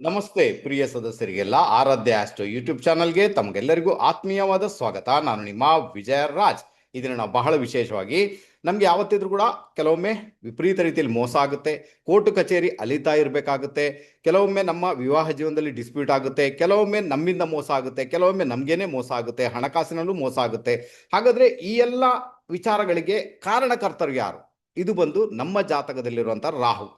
ನಮಸ್ತೆ, ಪ್ರಿಯ ಸದಸ್ಯರಿಗೆಲ್ಲ. ಆರಾಧ್ಯ astro YouTube ಚಾನಲ್ಗೆ ತಮಗೆಲ್ಲರಿಗೂ ಆತ್ಮೀಯವಾದ ಸ್ವಾಗತ. ನಾನು ನಿಮ್ಮ ವಿಜಯ ರಾಜ್ ಇದನ್ನ ಬಹಳ ವಿಶೇಷವಾಗಿ ನಮ್ಗೆ ಯಾವತ್ತಿದ್ರು ಕೂಡ ಕೆಲವೊಮ್ಮೆ ವಿಪರೀತ ರೀತಿಯಲ್ಲಿ ಮೋಸ ಆಗುತ್ತೆ. ಕೋರ್ಟ್ ಕಚೇರಿ ಅಲಿತಾ ಇರಬೇಕಾಗುತ್ತೆ. ಕೆಲವೊಮ್ಮೆ ನಮ್ಮ ವಿವಾಹ ಜೀವನದಲ್ಲಿ ಡಿಸ್ಪ್ಯೂಟ್ ಆಗುತ್ತೆ. ಕೆಲವೊಮ್ಮೆ ನಮ್ಮಿಂದ ಮೋಸ ಆಗುತ್ತೆ. ಕೆಲವೊಮ್ಮೆ ನಮ್ಗೇನೆ ಮೋಸ ಆಗುತ್ತೆ. ಹಣಕಾಸಿನಲ್ಲೂ ಮೋಸ ಆಗುತ್ತೆ. ಹಾಗಾದ್ರೆ ಈ ಎಲ್ಲ ವಿಚಾರಗಳಿಗೆ ಕಾರಣಕರ್ತರು ಯಾರು? ಇದು ಬಂದು ನಮ್ಮ ಜಾತಕದಲ್ಲಿರುವಂಥ ರಾಹು.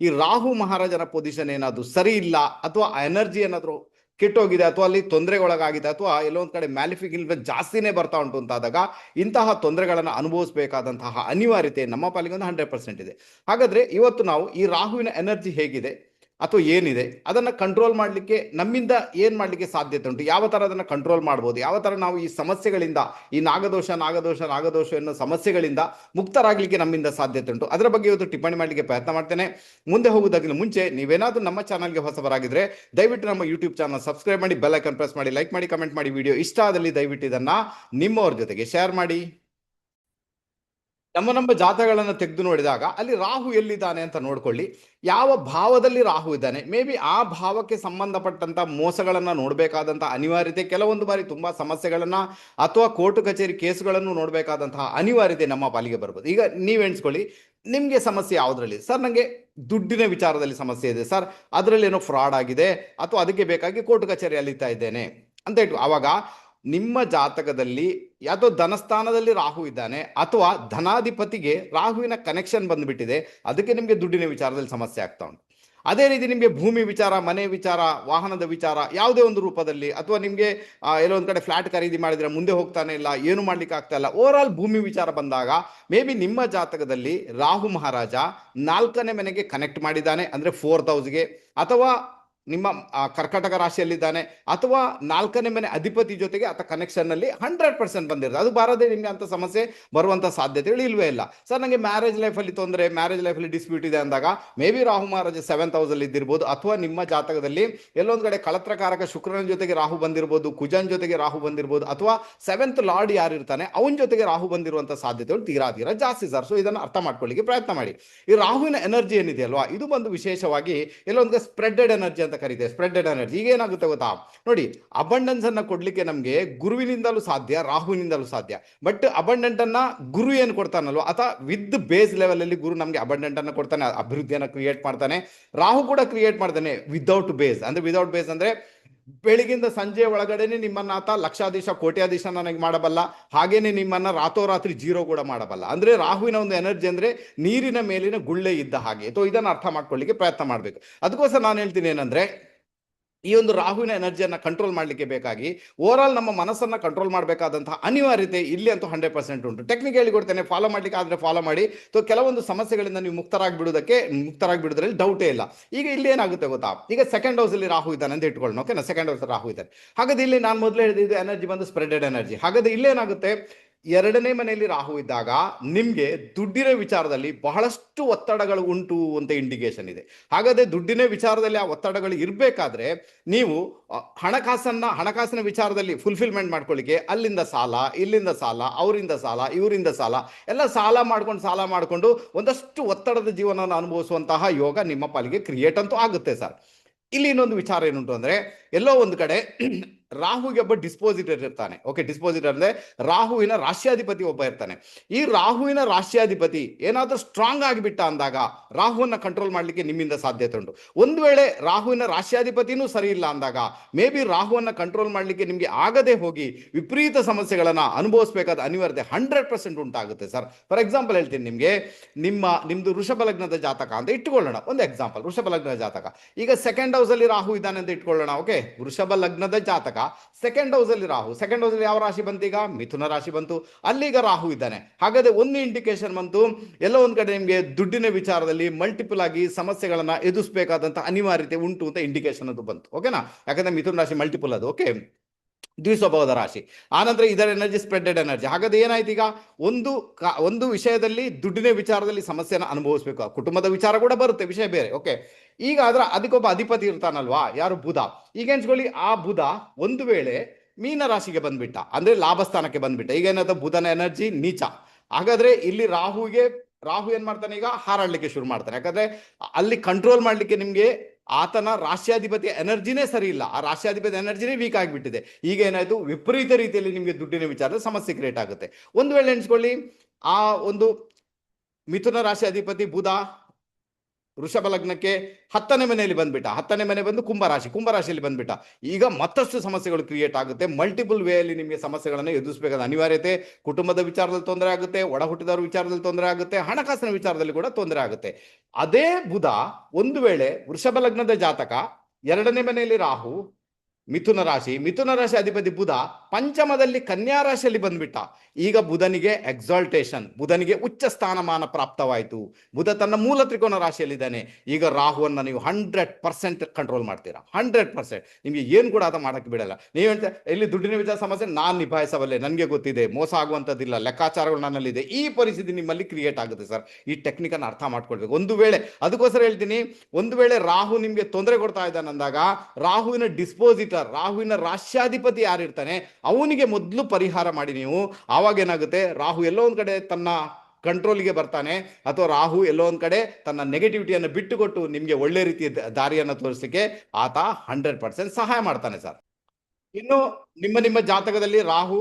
ಈ ರಾಹು ಮಹಾರಾಜನ ಪೊಸಿಷನ್ ಏನಾದ್ರು ಸರಿ ಇಲ್ಲ ಅಥವಾ ಎನರ್ಜಿ ಏನಾದ್ರು ಕೆಟ್ಟೋಗಿದೆ ಅಥವಾ ಅಲ್ಲಿ ತೊಂದರೆಗೊಳಗಾಗಿದೆ ಅಥವಾ ಎಲ್ಲೊಂದ್ ಕಡೆ ಮ್ಯಾಲಿಫಿಕ್ ಇಲ್ವೇ ಜಾಸ್ತಿನೇ ಬರ್ತಾ ಉಂಟು ಅಂತಾದಾಗ ಇಂತಹ ತೊಂದರೆಗಳನ್ನು ಅನುಭವಿಸಬೇಕಾದಂತಹ ಅನಿವಾರ್ಯತೆ ನಮ್ಮ ಪಾಲಿಗೆ ಒಂದು ಹಂಡ್ರೆಡ್ ಪರ್ಸೆಂಟ್ ಇದೆ. ಹಾಗಾದ್ರೆ ಇವತ್ತು ನಾವು ಈ ರಾಹುವಿನ ಎನರ್ಜಿ ಹೇಗಿದೆ? ಅಥವಾ ಏನಿದೆ, ಅದನ್ನು ಕಂಟ್ರೋಲ್ ಮಾಡಲಿಕ್ಕೆ ನಮ್ಮಿಂದ ಏನು ಮಾಡಲಿಕ್ಕೆ ಸಾಧ್ಯತೆ ಉಂಟು? ಯಾವ ಥರ ಅದನ್ನು ಕಂಟ್ರೋಲ್ ಮಾಡ್ಬೋದು? ಯಾವ ಥರ ನಾವು ಈ ಸಮಸ್ಯೆಗಳಿಂದ, ಈ ನಾಗದೋಷ ನಾಗದೋಷ ನಾಗದೋಷ ಎನ್ನುವ ಸಮಸ್ಯೆಗಳಿಂದ ಮುಕ್ತರಾಗಲಿಕ್ಕೆ ನಮ್ಮಿಂದ ಸಾಧ್ಯತೆ ಉಂಟು. ಅದರ ಬಗ್ಗೆ ಇವತ್ತು ಟಿಪ್ಪಣಿ ಮಾಡಲಿಕ್ಕೆ ಪ್ರಯತ್ನ ಮಾಡ್ತೇನೆ. ಮುಂದೆ ಹೋಗುವುದಕ್ಕಿಂತ ಮುಂಚೆ ನೀವೇನಾದರೂ ನಮ್ಮ ಚಾನಲ್ಗೆ ಹೊಸಬರಾಗಿದ್ದರೆ ದಯವಿಟ್ಟು ನಮ್ಮ ಯೂಟ್ಯೂಬ್ ಚಾನಲ್ ಸಬ್ಸ್ಕ್ರೈಬ್ ಮಾಡಿ ಬೆಲ್ ಐಕನ್ ಪ್ರೆಸ್ ಮಾಡಿ ಲೈಕ್ ಮಾಡಿ ಕಮೆಂಟ್ ಮಾಡಿ. ವಿಡಿಯೋ ಇಷ್ಟ ಆದಲ್ಲಿ ದಯವಿಟ್ಟು ಇದನ್ನು ನಿಮ್ಮವ್ರ ಜೊತೆಗೆ ಶೇರ್ ಮಾಡಿ. ನಮ್ಮ ನಮ್ಮ ಜಾತಗಳನ್ನು ತೆಗೆದು ನೋಡಿದಾಗ ಅಲ್ಲಿ ರಾಹು ಎಲ್ಲಿದ್ದಾನೆ ಅಂತ ನೋಡ್ಕೊಳ್ಳಿ. ಯಾವ ಭಾವದಲ್ಲಿ ರಾಹು ಇದ್ದಾನೆ? ಮೇ ಬಿ ಆ ಭಾವಕ್ಕೆ ಸಂಬಂಧಪಟ್ಟಂತ ಮೋಸಗಳನ್ನು ನೋಡಬೇಕಾದಂತಹ ಅನಿವಾರ್ಯತೆ, ಕೆಲವೊಂದು ಬಾರಿ ತುಂಬಾ ಸಮಸ್ಯೆಗಳನ್ನ ಅಥವಾ ಕೋರ್ಟ್ ಕಚೇರಿ ಕೇಸುಗಳನ್ನು ನೋಡಬೇಕಾದಂತಹ ಅನಿವಾರ್ಯತೆ ನಮ್ಮ ಪಾಲಿಗೆ ಬರ್ಬೋದು. ಈಗ ನೀವು ಎಣಿಸ್ಕೊಳ್ಳಿ, ನಿಮಗೆ ಸಮಸ್ಯೆ ಯಾವುದರಲ್ಲಿ? ಸರ್ ನನಗೆ ದುಡ್ಡಿನ ವಿಚಾರದಲ್ಲಿ ಸಮಸ್ಯೆ ಇದೆ. ಸರ್, ಅದರಲ್ಲಿ ಏನೋ ಫ್ರಾಡ್ ಆಗಿದೆ, ಅಥವಾ ಅದಕ್ಕೆ ಬೇಕಾಗಿ ಕೋರ್ಟ್ ಕಚೇರಿ ಅಲಿತಾ ಇದ್ದೇನೆ ಅಂತ ಇಟ್ಟು ಅವಾಗ ನಿಮ್ಮ ಜಾತಕದಲ್ಲಿ ಯಾವುದೋ ಧನಸ್ಥಾನದಲ್ಲಿ ರಾಹು ಇದ್ದಾನೆ ಅಥವಾ ಧನಾಧಿಪತಿಗೆ ರಾಹುವಿನ ಕನೆಕ್ಷನ್ ಬಂದ್ಬಿಟ್ಟಿದೆ, ಅದಕ್ಕೆ ನಿಮಗೆ ದುಡ್ಡಿನ ವಿಚಾರದಲ್ಲಿ ಸಮಸ್ಯೆ ಆಗ್ತಾ ಉಂಟು. ಅದೇ ರೀತಿ ನಿಮಗೆ ಭೂಮಿ ವಿಚಾರ, ಮನೆ ವಿಚಾರ, ವಾಹನದ ವಿಚಾರ ಯಾವುದೇ ಒಂದು ರೂಪದಲ್ಲಿ ಅಥವಾ ನಿಮಗೆ ಎಲ್ಲೋ ಒಂದು ಕಡೆ ಫ್ಲಾಟ್ ಖರೀದಿ ಮಾಡಿದರೆ ಮುಂದೆ ಹೋಗ್ತಾನೆ ಇಲ್ಲ, ಏನು ಮಾಡ್ಲಿಕ್ಕೆ ಆಗ್ತಾ ಇಲ್ಲ ಓವರ್ ಆಲ್ ಭೂಮಿ ವಿಚಾರ ಬಂದಾಗ ಮೇ ಬಿ ನಿಮ್ಮ ಜಾತಕದಲ್ಲಿ ರಾಹು ಮಹಾರಾಜ ನಾಲ್ಕನೇ ಮನೆಗೆ ಕನೆಕ್ಟ್ ಮಾಡಿದ್ದಾನೆ, ಅಂದರೆ ಫೋರ್ತ್ ಹೌಸ್ಗೆ ಅಥವಾ ನಿಮ್ಮ ಕರ್ಕಟಕ ರಾಶಿಯಲ್ಲಿದ್ದಾನೆ ಅಥವಾ ನಾಲ್ಕನೇ ಮನೆ ಅಧಿಪತಿ ಜೊತೆಗೆ ಆತ ಕನೆಕ್ಷನ್ನಲ್ಲಿ ಹಂಡ್ರೆಡ್ ಪರ್ಸೆಂಟ್ ಬಂದಿರುತ್ತೆ. ಅದು ಬಾರದೆ ನಿಮಗೆ ಅಂತ ಸಮಸ್ಯೆ ಬರುವಂತ ಸಾಧ್ಯತೆಗಳು ಇಲ್ವೇ ಇಲ್ಲ. ಸರ್ ನನಗೆ ಮ್ಯಾರೇಜ್ ಲೈಫಲ್ಲಿ ತೊಂದರೆ ಮ್ಯಾರೇಜ್ ಲೈಫಲ್ಲಿ ಡಿಸ್ಪ್ಯೂಟ್ ಇದೆ ಅಂದಾಗ ಮೇ ಬಿ ರಾಹು ಮಹಾರಾಜ ಸೆವೆನ್ ಅಲ್ಲಿ ಇದ್ದಿರ್ಬೋದು ಅಥವಾ ನಿಮ್ಮ ಜಾತಕದಲ್ಲಿ ಎಲ್ಲೊಂದು ಕಡೆ ಕಳತ್ರಕಾರಕ ಶುಕ್ರನ ಜೊತೆಗೆ ರಾಹು ಬಂದಿರ್ಬೋದು, ಕುಜನ್ ಜೊತೆಗೆ ರಾಹು ಬಂದಿರ್ಬೋದು ಅಥವಾ ಸೆವೆಂತ್ ಲಾರ್ಡ್ ಯಾರು ಇರ್ತಾನೆ ಅವನ ಜೊತೆಗೆ ರಾಹು ಬಂದಿರುವಂಥ ಸಾಧ್ಯತೆಗಳು ತೀರಾ ತೀರಾ ಜಾಸ್ತಿ ಸರ್. ಸೊ ಇದನ್ನು ಅರ್ಥ ಮಾಡ್ಕೊಳ್ಳಿಕ್ಕೆ ಪ್ರಯತ್ನ ಮಾಡಿ. ಈ ರಾಹುವಿನ ಎನರ್ಜಿ ಏನಿದೆ ಅಲ್ವಾ ಇದು ಬಂದು ವಿಶೇಷವಾಗಿ ಎಲ್ಲೊಂದು ಸ್ಪ್ರೆಡೆಡ್ ಎನರ್ಜಿ ಅಂತ ಕರೀತೇವೆ ಸ್ಪ್ರೆಡೆಡ್ ಎನರ್ಜಿ ಈಗ ಏನಾಗುತ್ತೆ ಗೊತ್ತಾ? ನೋಡಿ ಅಬಂಡೆನ್ಸ್ ಅನ್ನ ಕೊಡ್ಲಿಕ್ಕೆ ನಮಗೆ ಗುರುವಿನಿಂದಲೂ ಸಾಧ್ಯ, ರಾಹುವಿನಿಂದಲೂ ಸಾಧ್ಯ. ಬಟ್ ಅಬಂಡೆಂಟ್ ಅನ್ನ ಗುರು ಏನು ಕೊಡ್ತಾನಲ್ವ? ಅಥವಾ ವಿತ್ ಬೇಸ್ ಲೆವೆಲ್ ಅಲ್ಲಿ ಗುರು ನಮಗೆ ಅಬಂಡೆಂಟ್ ಅನ್ನ ಕೊಡ್ತಾನೆ, ಅಭಿವೃದ್ಧಿಯನ್ನು ಕ್ರಿಯೇಟ್ ಮಾಡ್ತಾನೆ. ರಾಹು ಕೂಡ ಕ್ರಿಯೇಟ್ ಮಾಡ್ತಾನೆ ವಿದೌಟ್ ಬೇಸ್ ಅಂದ್ರೆ ವಿದೌಟ್ ಬೇಸ್ ಅಂದ್ರೆ ಬೆಳಗಿಂದ ಸಂಜೆ ಒಳಗಡೆನೆ ನಿಮ್ಮನ್ನ ಆತ ಲಕ್ಷಾಧೀಶ ಕೋಟ್ಯಾಧೀಶ ನನಗೆ ಮಾಡಬಲ್ಲ. ಹಾಗೇನೆ ನಿಮ್ಮನ್ನ ರಾತೋರಾತ್ರಿ ಜೀರೋ ಕೂಡ ಮಾಡಬಲ್ಲ. ಅಂದ್ರೆ ರಾಹುವಿನ ಒಂದು ಎನರ್ಜಿ ಅಂದ್ರೆ ನೀರಿನ ಮೇಲಿನ ಗುಳ್ಳೆ ಇದ್ದ ಹಾಗೆ. ಅಥವಾ ಇದನ್ನ ಅರ್ಥ ಮಾಡ್ಕೊಳ್ಳಿಕ್ಕೆ ಪ್ರಯತ್ನ ಮಾಡ್ಬೇಕು. ಅದಕ್ಕೋಸ್ಕರ ನಾನು ಹೇಳ್ತೀನಿ ಏನಂದ್ರೆ ಈ ಒಂದು ರಾಹುವಿನ ಎನರ್ಜಿಯನ್ನು ಕಂಟ್ರೋಲ್ ಮಾಡಲಿಕ್ಕೆ ಬೇಕಾಗಿ ಓವರ್ ಆಲ್ ನಮ್ಮ ಮನಸ್ಸನ್ನು ಕಂಟ್ರೋಲ್ ಮಾಡಬೇಕಾದಂತಹ ಅನಿವಾರ್ಯತೆ ಇಲ್ಲಿ ಅಂತೂ ಹಂಡ್ರೆಡ್ ಪರ್ಸೆಂಟ್ ಉಂಟು. ಟೆಕ್ನಿಕ್ ಹೇಳಿಕೊಡ್ತೇನೆ ಫಾಲೋ ಮಾಡ್ಲಿಕ್ಕೆ ಆದರೆ ಫಾಲೋ ಮಾಡಿ. ಸೊ ಕೆಲವೊಂದು ಸಮಸ್ಯೆಗಳಿಂದ ನೀವು ಮುಕ್ತರಾಗಿ ಬಿಡುವುದಕ್ಕೆ ಮುಕ್ತರಾಗಿ ಬಿಡೋದ್ರಲ್ಲಿ ಡೌಟೇ ಇಲ್ಲ. ಈಗ ಇಲ್ಲಿ ಏನಾಗುತ್ತೆ ಗೊತ್ತಾ? ಈಗ ಸೆಕೆಂಡ್ ಹೌಸ್ ಅಲ್ಲಿ ರಾಹು ಇದ್ದಾನೆ ಅಂತ ಇಟ್ಕೊಳ್ಳೋಣ ಓಕೆನಾ ಸೆಕೆಂಡ್ ಹೌಸ್ ರಾಹು ಇದ್ದಾನೆ. ಹಾಗಾದ್ರೆ ಇಲ್ಲಿ ನಾನು ಮೊದಲೇ ಹೇಳಿದ್ದು ಎನರ್ಜಿ ಬಂದು ಸ್ಪ್ರೆಡೆಡ್ ಎನರ್ಜಿ ಹಾಗಾದ್ರೆ ಇಲ್ಲೇನಾಗುತ್ತೆ ಎರಡನೇ ಮನೆಯಲ್ಲಿ ರಾಹು ಇದ್ದಾಗ ನಿಮ್ಗೆ ದುಡ್ಡಿನ ವಿಚಾರದಲ್ಲಿ ಬಹಳಷ್ಟು ಒತ್ತಡಗಳು ಉಂಟು ಅಂತ ಇಂಡಿಕೇಶನ್ ಇದೆ. ಹಾಗಾದ್ರೆ ದುಡ್ಡಿನ ವಿಚಾರದಲ್ಲಿ ಆ ಒತ್ತಡಗಳು ಇರಬೇಕಾದ್ರೆ ನೀವು ಹಣಕಾಸನ್ನ, ಹಣಕಾಸಿನ ವಿಚಾರದಲ್ಲಿ ಫುಲ್ಫಿಲ್ಮೆಂಟ್ ಮಾಡ್ಕೊಳ್ಳಿಕ್ಕೆ ಅಲ್ಲಿಂದ ಸಾಲ, ಇಲ್ಲಿಂದ ಸಾಲ, ಅವರಿಂದ ಸಾಲ, ಇವರಿಂದ ಸಾಲ, ಎಲ್ಲ ಸಾಲ ಮಾಡ್ಕೊಂಡು, ಸಾಲ ಮಾಡಿಕೊಂಡು ಒಂದಷ್ಟು ಒತ್ತಡದ ಜೀವನವನ್ನು ಅನುಭವಿಸುವಂತಹ ಯೋಗ ನಿಮ್ಮ ಪಾಲಿಗೆ ಕ್ರಿಯೇಟ್ ಅಂತೂ ಆಗುತ್ತೆ ಸರ್. ಇಲ್ಲಿ ಇನ್ನೊಂದು ವಿಚಾರ ಏನುಂಟು ಅಂದ್ರೆ, ಎಲ್ಲೋ ಒಂದು ಕಡೆ ರಾಹುಗೆ ಒಬ್ಬ ಡಿಸ್ಪೋಸಿಟರ್ ಇರ್ತಾನೆ. ಓಕೆ ಡಿಸ್ಪೋಸಿಟರ್ ಅಂದ್ರೆ ರಾಹುವಿನ ರಾಷ್ಟ್ರಾಧಿಪತಿ ಒಬ್ಬ ಇರ್ತಾನೆ. ಈ ರಾಹುವಿನ ರಾಷ್ಟ್ರಾಧಿಪತಿ ಏನಾದರೂ ಸ್ಟ್ರಾಂಗ್ ಆಗಿಬಿಟ್ಟ ಅಂದಾಗ ರಾಹುವನ್ನ ಕಂಟ್ರೋಲ್ ಮಾಡ್ಲಿಕ್ಕೆ ನಿಮ್ಮಿಂದ ಸಾಧ್ಯತೆ ಉಂಟು. ಒಂದು ವೇಳೆ ರಾಹುವಿನ ರಾಷ್ಟ್ರಾಧಿಪತಿನೂ ಸರಿ ಇಲ್ಲ ಅಂದಾಗ ಮೇ ಬಿ ರಾಹುವನ್ನ ಕಂಟ್ರೋಲ್ ಮಾಡ್ಲಿಕ್ಕೆ ನಿಮಗೆ ಆಗದೆ ಹೋಗಿ ವಿಪರೀತ ಸಮಸ್ಯೆಗಳನ್ನ ಅನುಭವಿಸಬೇಕಾದ ಅನಿವಾರ್ಯತೆ ಹಂಡ್ರೆಡ್ ಪರ್ಸೆಂಟ್ ಉಂಟಾಗುತ್ತೆ ಸರ್ ಫಾರ್ ಎಕ್ಸಾಂಪಲ್ ಹೇಳ್ತೀನಿ ನಿಮಗೆ, ನಿಮ್ಮ, ನಿಮ್ದು ವೃಷಭ ಲಗ್ನದ ಜಾತಕ ಅಂತ ಇಟ್ಕೊಳ್ಳೋಣ. ಒಂದು ಎಕ್ಸಾಂಪಲ್ ವೃಷಭ ಲಗ್ನದ ಜಾತಕ. ಈಗ ಸೆಕೆಂಡ್ ಹೌಸ್ ಅಲ್ಲಿ ರಾಹು ಇದ್ದಾನೆ ಅಂತ ಇಟ್ಕೊಳ್ಳೋಣ ಓಕೆ ವೃಷಭ ಲಗ್ನದ ಜಾತಕ. ಸೆಕೆಂಡ್ ಹೌಸ್ ಅಲ್ಲಿ ರಾಹು. ಸೆಕೆಂಡ್ ಹೌಸ್ ಅಲ್ಲಿ ಯಾವ ರಾಶಿ ಬಂತು ಈಗ? ಮಿಥುನ ರಾಶಿ ಬಂತು. ಅಲ್ಲಿಗ ರಾಹು ಇದ್ದಾನೆ. ಹಾಗಾದ್ರೆ ಒಂದು ಇಂಡಿಕೇಶನ್ ಬಂತು. ಎಲ್ಲ ಒಂದ್ ಕಡೆ ನಿಮ್ಗೆ ದುಡ್ಡಿನ ವಿಚಾರದಲ್ಲಿ ಮಲ್ಟಿಪಲ್ ಆಗಿ ಸಮಸ್ಯೆಗಳನ್ನ ಎದುರಿಸಬೇಕಾದಂತ ಅನಿವಾರ್ಯತೆ ಉಂಟು ಅಂತ ಇಂಡಿಕೇಶನ್ ಅದು ಬಂತು. ಓಕೆನಾ ಯಾಕಂದ್ರೆ ಮಿಥುನ ರಾಶಿ ಮಲ್ಟಿಪಲ್ ಅದು. ಓಕೆ ದ್ವಿಸ್ವಭಾವದ ರಾಶಿ. ಆನಂತರ ಇದರ ಎನರ್ಜಿ ಸ್ಪ್ರೆಡೆಡ್ ಎನರ್ಜಿ ಹಾಗಾದ್ರೆ ಏನಾಯ್ತು ಈಗ? ಒಂದು ಒಂದು ವಿಷಯದಲ್ಲಿ ದುಡ್ಡಿನ ವಿಚಾರದಲ್ಲಿ ಸಮಸ್ಯೆನ ಅನುಭವಿಸ್ಬೇಕು. ಕುಟುಂಬದ ವಿಚಾರ ಕೂಡ ಬರುತ್ತೆ. ವಿಷಯ ಬೇರೆ. ಓಕೆ ಈಗ ಅದರ ಅದಕ್ಕೊಬ್ಬ ಅಧಿಪತಿ ಇರ್ತಾನಲ್ವಾ? ಯಾರು? ಬುಧ. ಈಗ ಎನ್ಸ್ಕೊಳ್ಳಿ ಆ ಬುಧ ಒಂದು ವೇಳೆ ಮೀನ ರಾಶಿಗೆ ಬಂದ್ಬಿಟ್ಟ, ಅಂದ್ರೆ ಲಾಭ ಸ್ಥಾನಕ್ಕೆ ಬಂದ್ಬಿಟ್ಟ, ಈಗ ಏನಾದ ಬುಧನ ಎನರ್ಜಿ ನೀಚ. ಹಾಗಾದ್ರೆ ಇಲ್ಲಿ ರಾಹುಗೆ, ರಾಹು ಏನ್ ಮಾಡ್ತಾನೆ ಈಗ? ಹಾರಾಡ್ಲಿಕ್ಕೆ ಶುರು ಮಾಡ್ತಾನೆ. ಯಾಕಂದ್ರೆ ಅಲ್ಲಿ ಕಂಟ್ರೋಲ್ ಮಾಡ್ಲಿಕ್ಕೆ ನಿಮ್ಗೆ ಆತನ ರಾಷ್ಟ್ರಾಧಿಪತಿ ಎನರ್ಜಿನೇ ಸರಿ ಇಲ್ಲ. ಆ ರಾಷ್ಟ್ರಾಧಿಪತಿ ಎನರ್ಜಿನೇ ವೀಕ್ ಆಗಿಬಿಟ್ಟಿದೆ. ಈಗ ಏನಾಯ್ತು? ವಿಪರೀತ ರೀತಿಯಲ್ಲಿ ನಿಮಗೆ ದುಡ್ಡಿನ ವಿಚಾರದ ಸಮಸ್ಯೆ ಕ್ರಿಯೇಟ್ ಆಗುತ್ತೆ. ಒಂದು ವೇಳೆ ಎಣಿಸ್ಕೊಳ್ಳಿ ಆ ಒಂದು ಮಿಥುನ ರಾಶಿ ಅಧಿಪತಿ ಬುಧ ವೃಷಭ ಲಗ್ನಕ್ಕೆ ಹತ್ತನೇ ಮನೆಯಲ್ಲಿ ಬಂದ್ಬಿಟ್ಟ. ಹತ್ತನೇ ಮನೆ ಬಂದು ಕುಂಭರಾಶಿ, ಕುಂಭರಾಶಿಯಲ್ಲಿ ಬಂದ್ಬಿಟ್ಟ. ಈಗ ಮತ್ತಷ್ಟು ಸಮಸ್ಯೆಗಳು ಕ್ರಿಯೇಟ್ ಆಗುತ್ತೆ. ಮಲ್ಟಿಪಲ್ ವೇಯಲ್ಲಿ ನಿಮಗೆ ಸಮಸ್ಯೆಗಳನ್ನು ಎದುರಿಸಬೇಕಾದ ಅನಿವಾರ್ಯತೆ, ಕುಟುಂಬದ ವಿಚಾರದಲ್ಲಿ ತೊಂದರೆ ಆಗುತ್ತೆ ಒಡ ಹುಟ್ಟಿದವರ ವಿಚಾರದಲ್ಲಿ ತೊಂದರೆ ಆಗುತ್ತೆ, ಹಣಕಾಸಿನ ವಿಚಾರದಲ್ಲಿ ಕೂಡ ತೊಂದರೆ ಆಗುತ್ತೆ. ಅದೇ ಬುಧ ಒಂದು ವೇಳೆ ವೃಷಭ ಲಗ್ನದ ಜಾತಕ, ಎರಡನೇ ಮನೆಯಲ್ಲಿ ರಾಹು ಮಿಥುನ ರಾಶಿ. ಮಿಥುನ ರಾಶಿ ಅಧಿಪತಿ ಬುಧ ಪಂಚಮದಲ್ಲಿ ಕನ್ಯಾ ರಾಶಿಯಲ್ಲಿ ಬಂದ್ಬಿಟ್ಟ. ಈಗ ಬುಧನಿಗೆ ಎಕ್ಸಾಲ್ಟೇಷನ್ ಬುಧನಿಗೆ ಉಚ್ಚ ಸ್ಥಾನಮಾನ ಪ್ರಾಪ್ತವಾಯಿತು. ಬುಧ ತನ್ನ ಮೂಲ ತ್ರಿಕೋನ ರಾಶಿಯಲ್ಲಿದ್ದಾನೆ. ಈಗ ರಾಹುವನ್ನು ನೀವು ಹಂಡ್ರೆಡ್ ಪರ್ಸೆಂಟ್ ಕಂಟ್ರೋಲ್ ಮಾಡ್ತೀರಾ. ಹಂಡ್ರೆಡ್ ಪರ್ಸೆಂಟ್ ನಿಮಗೆ ಏನು ಕೂಡ ಅದು ಮಾಡೋಕ್ಕೆ ಬಿಡಲ್ಲ. ನೀವು ಹೇಳ್ತಾ, ಇಲ್ಲಿ ದುಡ್ಡಿನ ವಿಚಾರ ಸಮಸ್ಯೆ ನಾನು ನಿಭಾಯಿಸಬಲ್ಲೆ. ನನಗೆ ಗೊತ್ತಿದೆ. ಮೋಸ ಆಗುವಂಥದ್ದಿಲ್ಲ. ಲೆಕ್ಕಾಚಾರಗಳು ನನ್ನಲ್ಲಿದೆ. ಈ ಪರಿಸ್ಥಿತಿ ನಿಮ್ಮಲ್ಲಿ ಕ್ರಿಯೇಟ್ ಆಗುತ್ತೆ ಸರ್. ಈ ಟೆಕ್ನಿಕನ್ನು ಅರ್ಥ ಮಾಡ್ಕೊಳ್ಬೇಕು. ಒಂದು ವೇಳೆ, ಅದಕ್ಕೋಸ್ಕರ ಹೇಳ್ತೀನಿ, ಒಂದು ವೇಳೆ ರಾಹು ನಿಮಗೆ ತೊಂದರೆ ಕೊಡ್ತಾ ಇದ್ದಾನೆ ಅಂದಾಗ, ರಾಹುವಿನ ಡಿಸ್ಪೋಸಿಟರ್ ರಾಹುವಿನ ರಾಷ್ಟ್ರಾಧಿಪತಿ ಯಾರಿರ್ತಾನೆ, ಅವನಿಗೆ ಮೊದಲು ಪರಿಹಾರ ಮಾಡಿ ನೀವು. ಆವಾಗ ಏನಾಗುತ್ತೆ? ರಾಹು ಎಲ್ಲೋ ಒಂದು ಕಡೆ ತನ್ನ ಕಂಟ್ರೋಲ್ಗೆ ಬರ್ತಾನೆ, ಅಥವಾ ರಾಹು ಎಲ್ಲೋ ಒಂದು ಕಡೆ ತನ್ನ ನೆಗೆಟಿವಿಟಿಯನ್ನು ಬಿಟ್ಟುಕೊಟ್ಟು ನಿಮಗೆ ಒಳ್ಳೆ ರೀತಿಯ ದಾರಿಯನ್ನು ತೋರಿಸಲಿಕ್ಕೆ ಆತ ಹಂಡ್ರೆಡ್ ಪರ್ಸೆಂಟ್ ಸಹಾಯ ಮಾಡ್ತಾನೆ ಸರ್. ಇನ್ನು ನಿಮ್ಮ ನಿಮ್ಮ ಜಾತಕದಲ್ಲಿ ರಾಹು